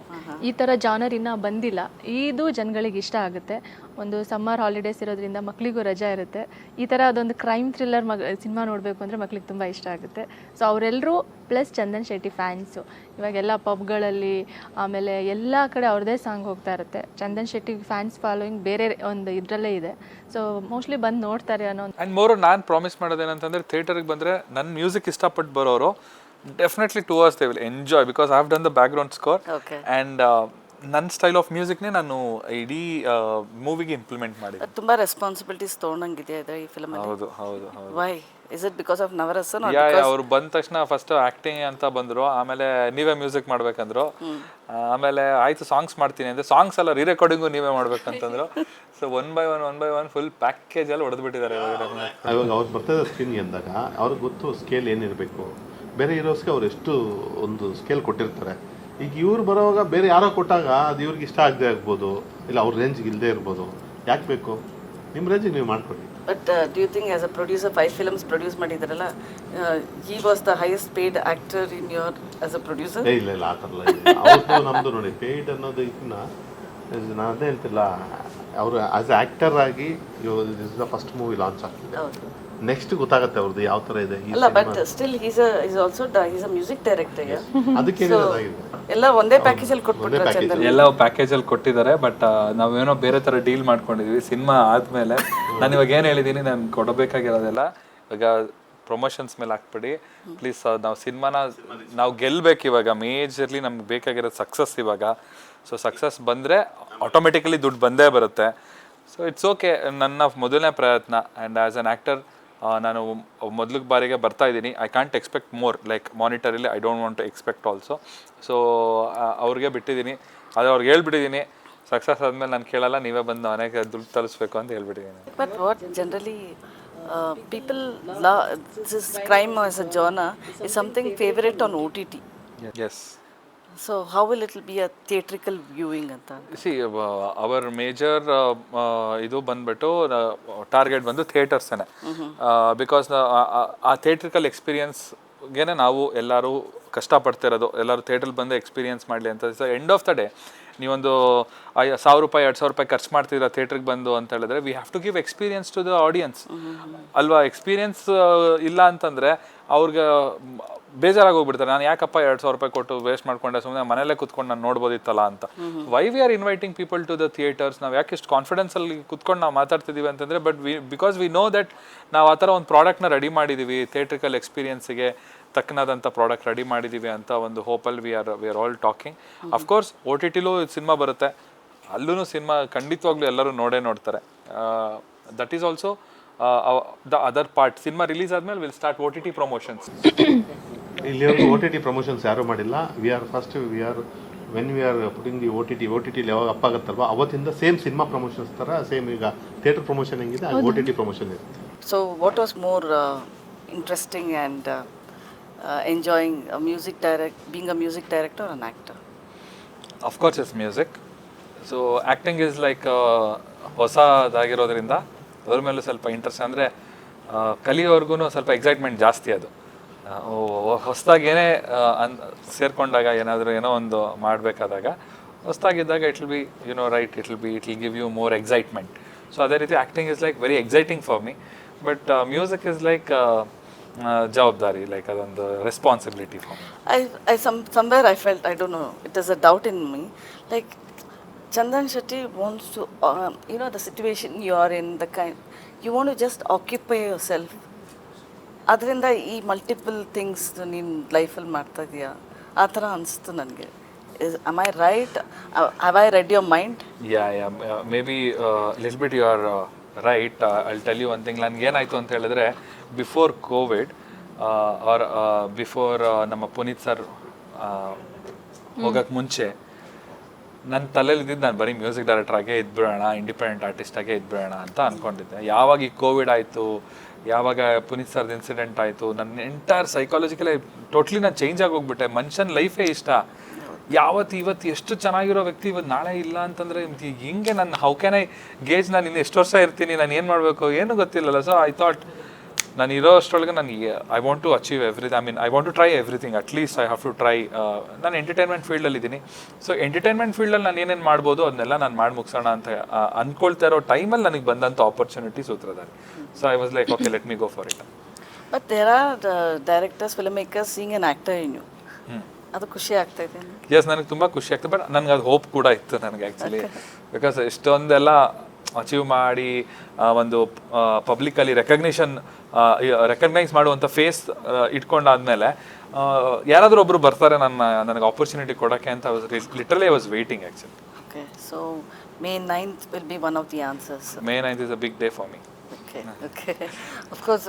ಈ ಥರ ಜಾನರ್ ಇನ್ನೂ ಬಂದಿಲ್ಲ. ಇದು ಜನಗಳಿಗೆ ಇಷ್ಟ ಆಗುತ್ತೆ. ಒಂದು ಸಮ್ಮರ್ ಹಾಲಿಡೇಸ್ ಇರೋದ್ರಿಂದ ಮಕ್ಕಳಿಗೂ ರಜಾ ಇರುತ್ತೆ. ಈ ಥರ ಅದೊಂದು ಕ್ರೈಮ್ ಥ್ರಿಲ್ಲರ್ ಮಗ ಸಿನಿಮಾ ನೋಡಬೇಕು ಅಂದರೆ ಮಕ್ಳಿಗೆ ತುಂಬ ಇಷ್ಟ ಆಗುತ್ತೆ. ಸೊ ಅವರೆಲ್ಲರೂ ಪ್ಲಸ್ ಚಂದನ್ ಶೆಟ್ಟಿ ಫ್ಯಾನ್ಸು ಇವಾಗೆಲ್ಲ ಪಬ್ಗಳಲ್ಲಿ ಆಮೇಲೆ ಎಲ್ಲ ಕಡೆ ಅವ್ರದ್ದೇ ಸಾಂಗ್ ಹೋಗ್ತಾ ಇರುತ್ತೆ. ಚಂದನ್ ಶೆಟ್ಟಿ ಫ್ಯಾನ್ಸ್ ಫಾಲೋಯಿಂಗ್ ಬೇರೆ ಒಂದು ಇದರಲ್ಲೇ ಇದೆ. ಸೊ ಮೋಸ್ಟ್ಲಿ ಬಂದು ನೋಡ್ತಾರೆ ಅನ್ನೋ ಒಂದು ಆ್ಯಂಡ್ ಮೋರು ನಾನು ಪ್ರಾಮಿಸ್ ಮಾಡೋದೇನಂತಂದ್ರೆ ಥಿಯೇಟರ್ಗೆ ಬಂದರೆ ನನ್ನ ಮ್ಯೂಸಿಕ್ ಇಷ್ಟಪಟ್ಟು ಬರೋರು definitely two hours they will enjoy because I have done the background score Okay. And ನನ್ನ ಸ್ಟೈಲ್ ಆಫ್ ಮ್ಯೂಸಿಕ್ನೇ ನಾನು ಇಡೀ ಮೂವಿಗೆ ಇಂಪ್ಲಿಮೆಂಟ್ ಮಾಡಿದ್ದೆ. ತುಂಬಾ ರೆಸ್ಪಾನ್ಸಿಬಿಲಿಟೀಸ್ ತಗೊಂಡಂಗಿದೆ ಇದು ಈ ಫಿಲಮ್ ಹೌದು ಹೌದು ಹೌದು. Why is it because of Navarasan yeah ಅವ್ರು ಬಂದ ತಕ್ಷಣ ಫಸ್ಟ್ ಆಕ್ಟಿಂಗ್ ಅಂತ ಬಂದರು ಆಮೇಲೆ ನೀವೇ ಮ್ಯೂಸಿಕ್ ಮಾಡ್ಬೇಕಂದ್ರು. ಆಮೇಲೆ ಆಯ್ತು ಸಾಂಗ್ಸ್ ಮಾಡ್ತೀನಿ ಅಂದ್ರೆ ಸಾಂಗ್ಸ್ ಎಲ್ಲ ರೀ ರೆಕಾರ್ಡಿಂಗು ನೀವೇ ಮಾಡ್ಬೇಕಂತಂದ್ರು. So one by one one by one full package ಎಲ್ಲ ಹೊಡೆದ್ಬಿಟ್ಟಿದ್ದಾರೆ ಇವಾಗ ನಮ್ಗೆ. ಇವಾಗ ಅವ್ರು ಬರ್ತಾರೆ ಸ್ಕ್ರೀನ್ಗೆ ಅಂದಾಗ ಅವ್ರಿಗೆ ಗೊತ್ತು ಸ್ಕೇಲ್ ಏನಿರಬೇಕು. ಬೇರೆ ಹೀರೋಸ್ಗೆ ಅವ್ರು ಎಷ್ಟು ಒಂದು ಸ್ಕೇಲ್ ಕೊಟ್ಟಿರ್ತಾರೆ. ಈಗ ಇವ್ರು ಬರೋವಾಗ ಬೇರೆ ಯಾರೋ ಕೊಟ್ಟಾಗ ಅದು ಇವ್ರಿಗೆ ಇಷ್ಟ ಆಗದೆ ಆಗ್ಬೋದು. ಇಲ್ಲ ಅವ್ರ ರೇಂಜ್ಗೆ ಇಲ್ಲದೆ ಇರ್ಬೋದು. ಯಾಕೆ ಬೇಕು? ನಿಮ್ಮ ರೇಂಜಿಗೆ ನೀವು ಮಾಡ್ಕೊಡಿ but do you think as a producer five films produce ಮಾಡಿದ್ರಲ್ಲ ಈ was the highest paid actor in your as a producer ಏ ಇಲ್ಲ ಇಲ್ಲ ಆ ಥರ ಅವ್ರದ್ದು ನಮ್ಮದು ನೋಡಿ ಪೇಯ್ಡ್ ಅನ್ನೋದು ಇದನ್ನ ನಾನು ಅದೇ ಹೇಳ್ತಿಲ್ಲ. ಅವರು ಆಸ್ ಆ್ಯಕ್ಟರ್ ಆಗಿ is the first movie launch ಆಗ್ತಿದೆ. ಹೌದು ನೆಕ್ಸ್ಟ್ ಗೊತ್ತಾಗುತ್ತೆ ಅವ್ರದ್ದು ಯಾವ ತರ ಇದೆ ಈ ಅಲ್ಲ but still is is also is a music director ಅದಕ್ಕೆ ಎಲ್ಲ ಒಂದೇ ಪ್ಯಾಕೇಜ್ ಅಲ್ಲಿ package ಚಂದನ್. ಎಲ್ಲ ಪ್ಯಾಕೇಜ್ ಅಲ್ಲಿ ಕೊಟ್ಟಿದ್ದಾರೆ ಬಟ್ ನಾವೇನೋ ಬೇರೆ ತರ ಡೀಲ್ ಮಾಡ್ಕೊಂಡಿದೀವಿ ಸಿನಿಮಾ ಆದ್ಮೇಲೆ. ನಾನು ಇವಾಗ ಏನು ಹೇಳಿದೀನಿ ನಾನು ಕೊಡಬೇಕಾಗಿರೋದೆಲ್ಲ ಇವಾಗ ಪ್ರಮೋಷನ್ಸ್ ಮೇಲೆ ಹಾಕ್ಬಿಡಿ. ಪ್ಲೀಸ್ ನಾವು ಸಿನಿಮಾನ ನಾವು ಗೆಲ್ಬೇಕು ಇವಾಗ ಮೇಜರ್ಲಿ ನಮ್ಗೆ ಬೇಕಾಗಿರೋದು ಸಕ್ಸಸ್ ಇವಾಗ. ಸೊ ಸಕ್ಸಸ್ ಬಂದರೆ ಆಟೋಮೆಟಿಕಲಿ ದುಡ್ಡು ಬಂದೇ ಬರುತ್ತೆ. ಸೊ ಇಟ್ಸ್ ಓಕೆ ನನ್ನ ಮೊದಲನೇ ಪ್ರಯತ್ನ ಆ್ಯಂಡ್ ಆ್ಯಸ್ ಅನ್ ಆ್ಯಕ್ಟರ್ ನಾನು ಮೊದಲಿಗೆ ಬಾರಿಗೆ ಬರ್ತಾ ಇದ್ದೀನಿ. I can't expect more like ಮಾನಿಟರಲ್ಲಿ I don't want to expect also so ಅವ್ರಿಗೆ ಬಿಟ್ಟಿದ್ದೀನಿ. ಅದು ಅವ್ರಿಗೆ ಹೇಳ್ಬಿಟ್ಟಿದ್ದೀನಿ. ಸಕ್ಸಸ್ ಆದಮೇಲೆ ನಾನು ಕೇಳಲ್ಲ ನೀವೇ ಬಂದು ಮನೆಗೆ ದುಡ್ಡು ತರಿಸ್ಬೇಕು ಅಂತ ಹೇಳ್ಬಿಟ್ಟಿದ್ದೀನಿ. ಬಟ್ ವಾಟ್ ಜನ್ರಲಿ ಪೀಪಲ್ ನಾ crime ಜವನಾ is as is something favourite on O T T S So how will it be a theatrical viewing ಅಂತ? ಸಿ ಅವರ್ ಮೇಜರ್ ಇದು ಬಂದ್ಬಿಟ್ಟು ಟಾರ್ಗೆಟ್ ಬಂದು ಥಿಯೇಟರ್ಸೇನೆ ಬಿಕಾಸ್ ಆ ಥಿಯೇಟ್ರಿಕಲ್ ಎಕ್ಸ್ಪೀರಿಯನ್ಸ್ಗೆ ನಾವು ಎಲ್ಲರೂ ಕಷ್ಟಪಡ್ತಿರೋದು ಎಲ್ಲರೂ ಥಿಯೇಟ್ರಲ್ಲಿ ಬಂದು ಎಕ್ಸ್ಪೀರಿಯನ್ಸ್ ಮಾಡಲಿ ಅಂತ. So end of the day ನೀವೊಂದು ಸಾವಿರ ರೂಪಾಯಿ, ಎರಡು ಸಾವಿರ ರೂಪಾಯಿ ಖರ್ಚು ಮಾಡ್ತಿದ್ದೀರಾ, ಥಿಯೇಟ್ರಿಗೆ ಬಂದು ಅಂತ ಹೇಳಿದ್ರೆ we have to give experience to the audience ಅಲ್ವಾ? ಎಕ್ಸ್ಪೀರಿಯನ್ಸ್ ಇಲ್ಲ ಅಂತಂದರೆ, ಅವ್ರಿಗೆ ಬೇಜಾರಾಗಿ ಹೋಗ್ಬಿಡ್ತಾರೆ. ನಾನು ಯಾಕಪ್ಪ ಎರಡು ಸಾವಿರ ರೂಪಾಯಿ ಕೊಟ್ಟು ವೇಸ್ಟ್ ಮಾಡ್ಕೊಂಡೆ ಸುಮ್ಮನೆ ಮನೇಲೆ ಕುತ್ಕೊಂಡು ನಾನು ನೋಡ್ಬೋದಿತ್ತಲ್ಲ ಅಂತ. Why we are inviting people to the theatres ನಾವು ಯಾಕೆ ಇಷ್ಟು ಕಾನ್ಫಿಡೆನ್ಸಲ್ಲಿ ಕುತ್ಕೊಂಡು ನಾವು ಮಾತಾಡ್ತಿದ್ದೀವಿ ಅಂತಂದರೆ but we because we know that ನಾವು ಆ ಥರ ಒಂದು ಪ್ರಾಡಕ್ಟ್ನ ರೆಡಿ ಮಾಡಿದ್ದೀವಿ ಥಿಯೇಟ್ರಿಕಲ್ ಎಕ್ಸ್ಪೀರಿಯನ್ಸಿಗೆ ತಕ್ಕನಾದಂಥ ಪ್ರಾಡಕ್ಟ್ ರೆಡಿ ಮಾಡಿದ್ದೀವಿ ಅಂತ ಒಂದು ಹೋಪಲ್ಲಿ we are we are all talking of course O T ಟಿಲೂ cinema ಬರುತ್ತೆ. ಅಲ್ಲೂ ಸಿನಿಮಾ ಖಂಡಿತವಾಗ್ಲೂ ಎಲ್ಲರೂ ನೋಡೇ ನೋಡ್ತಾರೆ. That is also the other part cinema release ಆದ್ಮೇಲೆ will start O T T promotions ಇಲ್ಲಿವರೆಗೂ ಓ ಟಿ ಟಿ ಪ್ರಮೋಷನ್ಸ್ ಯಾರೂ ಮಾಡಿಲ್ಲ. We are first we are when we are putting the O T T O T ಟಿಲಿ ಯಾವಾಗ ಅಪ್ಪ ಆಗುತ್ತಲ್ವ? ಅವತ್ತಿಂದ ಸೇಮ್ ಸಿನಿಮಾ ಪ್ರಮೋಷನ್ಸ್ ಥರ ಸೇಮ್ ಈಗ ಥಿಯೇಟರ್ ಪ್ರಮೋಷನ್ ಹೆಂಗಿದೆ ಓ ಟಿ ಟಿ ಪ್ರಮೋಷನ್ ಇರುತ್ತೆ. So what was more interesting uh, enjoying a music direct, being a music director or an actor? Of course is music so acting is like ಹೊಸದಾಗಿರೋದ್ರಿಂದ ಅದ್ರ ಮೇಲೂ ಸ್ವಲ್ಪ ಇಂಟ್ರೆಸ್ಟ್ ಅಂದರೆ ಕಲಿಯೋರ್ಗು ಸ್ವಲ್ಪ ಎಕ್ಸೈಟ್ಮೆಂಟ್ ಜಾಸ್ತಿ ಅದು. ಹೊಸದಾಗಿ ಏನೇ ಅನ್ ಸೇರಿಕೊಂಡಾಗ ಏನಾದರೂ ಏನೋ ಒಂದು ಮಾಡಬೇಕಾದಾಗ ಹೊಸದಾಗಿದ್ದಾಗ it will be you know right it will be it will give you more excitement so ಅದೇ ರೀತಿ acting is like very exciting for me but music is like ಜವಾಬ್ದಾರಿ ಲೈಕ್ ಅದೊಂದು responsibility for I I I felt I don't know it is a doubt in me like Chandan Shetty wants to you know the situation you are in the ಕೈ you want to just occupy yourself ಅದರಿಂದ ಈ ಮಲ್ಟಿಪಲ್ ಥಿಂಗ್ಸ್ ನೀನು ಲೈಫಲ್ಲಿ ಮಾಡ್ತಾ ಇದೆಯಾ? ಆ ಥರ ಅನಿಸ್ತು ನನಗೆ. Am I right how I read your mind yeah yeah maybe little bit you are right I tell you one thing ನನಗೆ ಏನಾಯಿತು ಅಂತ ಹೇಳಿದ್ರೆ ಬಿಫೋರ್ ಕೋವಿಡ್ ಆರ್ ಬಿಫೋರ್ ನಮ್ಮ ಪುನೀತ್ ಸರ್ ಹೋಗಕ್ಕೆ ಮುಂಚೆ ನನ್ನ ತಲೆಯಲ್ಲಿ ಇದ್ದಿದ್ದು ನಾನು ಬರೀ ಮ್ಯೂಸಿಕ್ ಡೈರೆಕ್ಟರ್ ಆಗೇ ಇದ್ಬಿಡೋಣ ಇಂಡಿಪೆಂಡೆಂಟ್ ಆರ್ಟಿಸ್ಟ್ ಆಗೇ ಇದ್ಬಿಡೋಣ ಅಂತ ಅನ್ಕೊಂಡಿದ್ದೆ. ಯಾವಾಗ ಈ ಕೋವಿಡ್ ಆಯಿತು, ಯಾವಾಗ ಪುನೀತ್ ಸರ್ದು ಇನ್ಸಿಡೆಂಟ್ ಆಯಿತು ನನ್ನ ಎಂಟೈರ್ ಸೈಕಾಲಜಿಕಲಿ ಟೋಟ್ಲಿ ನಾನು ಚೇಂಜ್ ಆಗೋಗ್ಬಿಟ್ಟೆ ಮನುಷ್ಯನ ಲೈಫೇ ಇಷ್ಟ. ಯಾವತ್ತು ಇವತ್ತು ಎಷ್ಟು ಚೆನ್ನಾಗಿರೋ ವ್ಯಕ್ತಿ ಇವತ್ತು ನಾಳೆ ಇಲ್ಲ ಅಂತಂದರೆ ಹಿಂಗೆ ನನ್ನ ಹೌ ಕ್ಯಾನ್ ಐ ಗೇಜ್ ನಾನು ಇನ್ನು ಎಷ್ಟು ವರ್ಷ ಇರ್ತೀನಿ, ನಾನು ಏನು ಮಾಡಬೇಕು, ಏನು ಗೊತ್ತಿಲ್ಲಲ್ಲ. ಸೊ ಐ ಥಾಟ್ ನಾನು ಇರೋ ಅಷ್ಟರೊಳಗೆ ನನಗೆ I want to achieve every I mean I want to try everything at least I have to try ನಾನು ಎಂಟರ್ಟೈನ್ಮೆಂಟ್ ಫೀಲ್ಡಲ್ಲಿ ಇದ್ದೀನಿ. ಸೊ ಎಂಟರ್ಟೈನ್ಮೆಂಟ್ ಫೀಲ್ಡಲ್ಲಿ ನಾನು ಏನೇನು ಮಾಡ್ಬೋದು ಅದನ್ನೆಲ್ಲ ನಾನು ಮಾಡಿ ಮುಗಿಸೋಣ ಅಂತ ಅಂದ್ಕೊಳ್ತಾ ಅನ್ಕೊಳ್ತಾ ಇರೋ ಟೈಮಲ್ಲಿ ನನಗೆ ಬಂದಂಥ opportunity Sutradhari so I was like okay let me go for it but there are directors filmmakers seeing an actor in you ಅದು ಖುಷಿ ಆಗ್ತಾ ಇದೆ ಎಸ್ ನನಗೆ ತುಂಬ ಖುಷಿ ಆಗ್ತದೆ ಬಟ್ ನನಗೆ ಅದು ಹೋಪ್ ಕೂಡ ಇತ್ತು ನನಗೆ ಆ್ಯಕ್ಚುಲಿ ಬಿಕಾಸ್ ಇಷ್ಟೊಂದೆಲ್ಲ ಅಚೀವ್ ಮಾಡಿ ಒಂದು ಪಬ್ಲಿಕಲ್ಲಿ ರೆಕಗ್ನಿಷನ್ ರೆಕಗ್ನೈಸ್ ಮಾಡುವಂಥ ಫೇಸ್ ಇಟ್ಕೊಂಡಾದ್ಮೇಲೆ ಯಾರಾದರೂ ಒಬ್ಬರು ಬರ್ತಾರೆ ನನ್ನ ನನಗೆ ಆಪರ್ಚುನಿಟಿ ಕೊಡೋಕ್ಕೆ ಅಂತ literally I was waiting actually okay so May ninth will be one of the answers May ninth is a big day for me Okay, okay. Of course,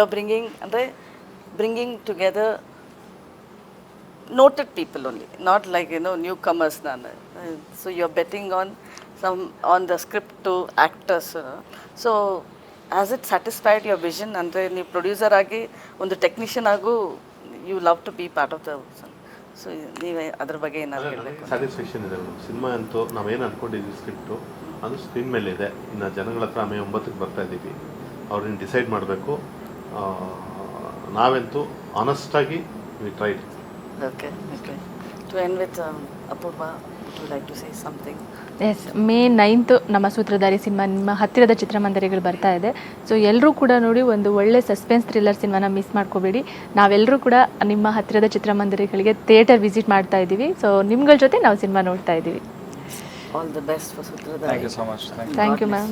are bringing ಅಂದರೆ bringing bringing, noted people together noted people only, not newcomers ನಾನು so you are betting on betting on some on the script to it satisfied your vision it satisfied your vision? ಅಂದರೆ ನೀವು ಪ್ರೊಡ್ಯೂಸರ್ ಆಗಿ ಒಂದು ಟೆಕ್ನಿಷಿಯನ್ ಆಗು you love to be part of the so ನೀವೇ ಅದ್ರ ಬಗ್ಗೆ ಏನಾದರೂ ಹೇಳಬೇಕು ಸ್ಯಾಟಿಸ್ಫ್ಯಾಕ್ಷನ್ ಇದೆ ಸಿನಿಮಾ ಅಂತೂ ನಾವೇನು ಅಂದ್ಕೊಂಡಿದ್ದೀವಿ ಸ್ಕ್ರಿಪ್ಟು ಅದು ಸ್ಕ್ರೀನ್ ಮೇಲೆ ಇದೆ ಇನ್ನು ಜನಗಳ ಹತ್ರ ಮೇ ಒಂಬತ್ತಕ್ಕೆ ಬರ್ತಾ ಇದ್ದೀವಿ ಅವ್ರನ್ನ ಡಿಸೈಡ್ ಮಾಡಬೇಕು ನಾವಂತೂ ಆನೆಸ್ಟಾಗಿ we tried okay to To end with to Apurva, would to like to say something? Yes May ninth ನಮ್ಮ ಸೂತ್ರಧಾರಿ ಸಿನಿಮಾ ನಿಮ್ಮ ಹತ್ತಿರದ ಚಿತ್ರಮಂದಿರಗಳು ಬರ್ತಾ ಇದೆ. ಸೊ ಎಲ್ಲರೂ ಕೂಡ ನೋಡಿ ಒಂದು ಒಳ್ಳೆ ಸಸ್ಪೆನ್ಸ್ ಥ್ರಿಲ್ಲರ್ ಸಿನಿಮಾನ ಮಿಸ್ ಮಾಡ್ಕೋಬೇಡಿ. ನಾವೆಲ್ಲರೂ ಕೂಡ ನಿಮ್ಮ ಹತ್ತಿರದ ಚಿತ್ರಮಂದಿರಗಳಿಗೆ ಥಿಯೇಟರ್ ವಿಸಿಟ್ ಮಾಡ್ತಾ ಇದ್ದೀವಿ. ಸೊ ನಿಮ್ಗಳ ಜೊತೆ ನಾವು ಸಿನಿಮಾ ನೋಡ್ತಾ ಇದ್ದೀವಿ. All the best for Sutradhari. Thank you so much thank you thank you ma'am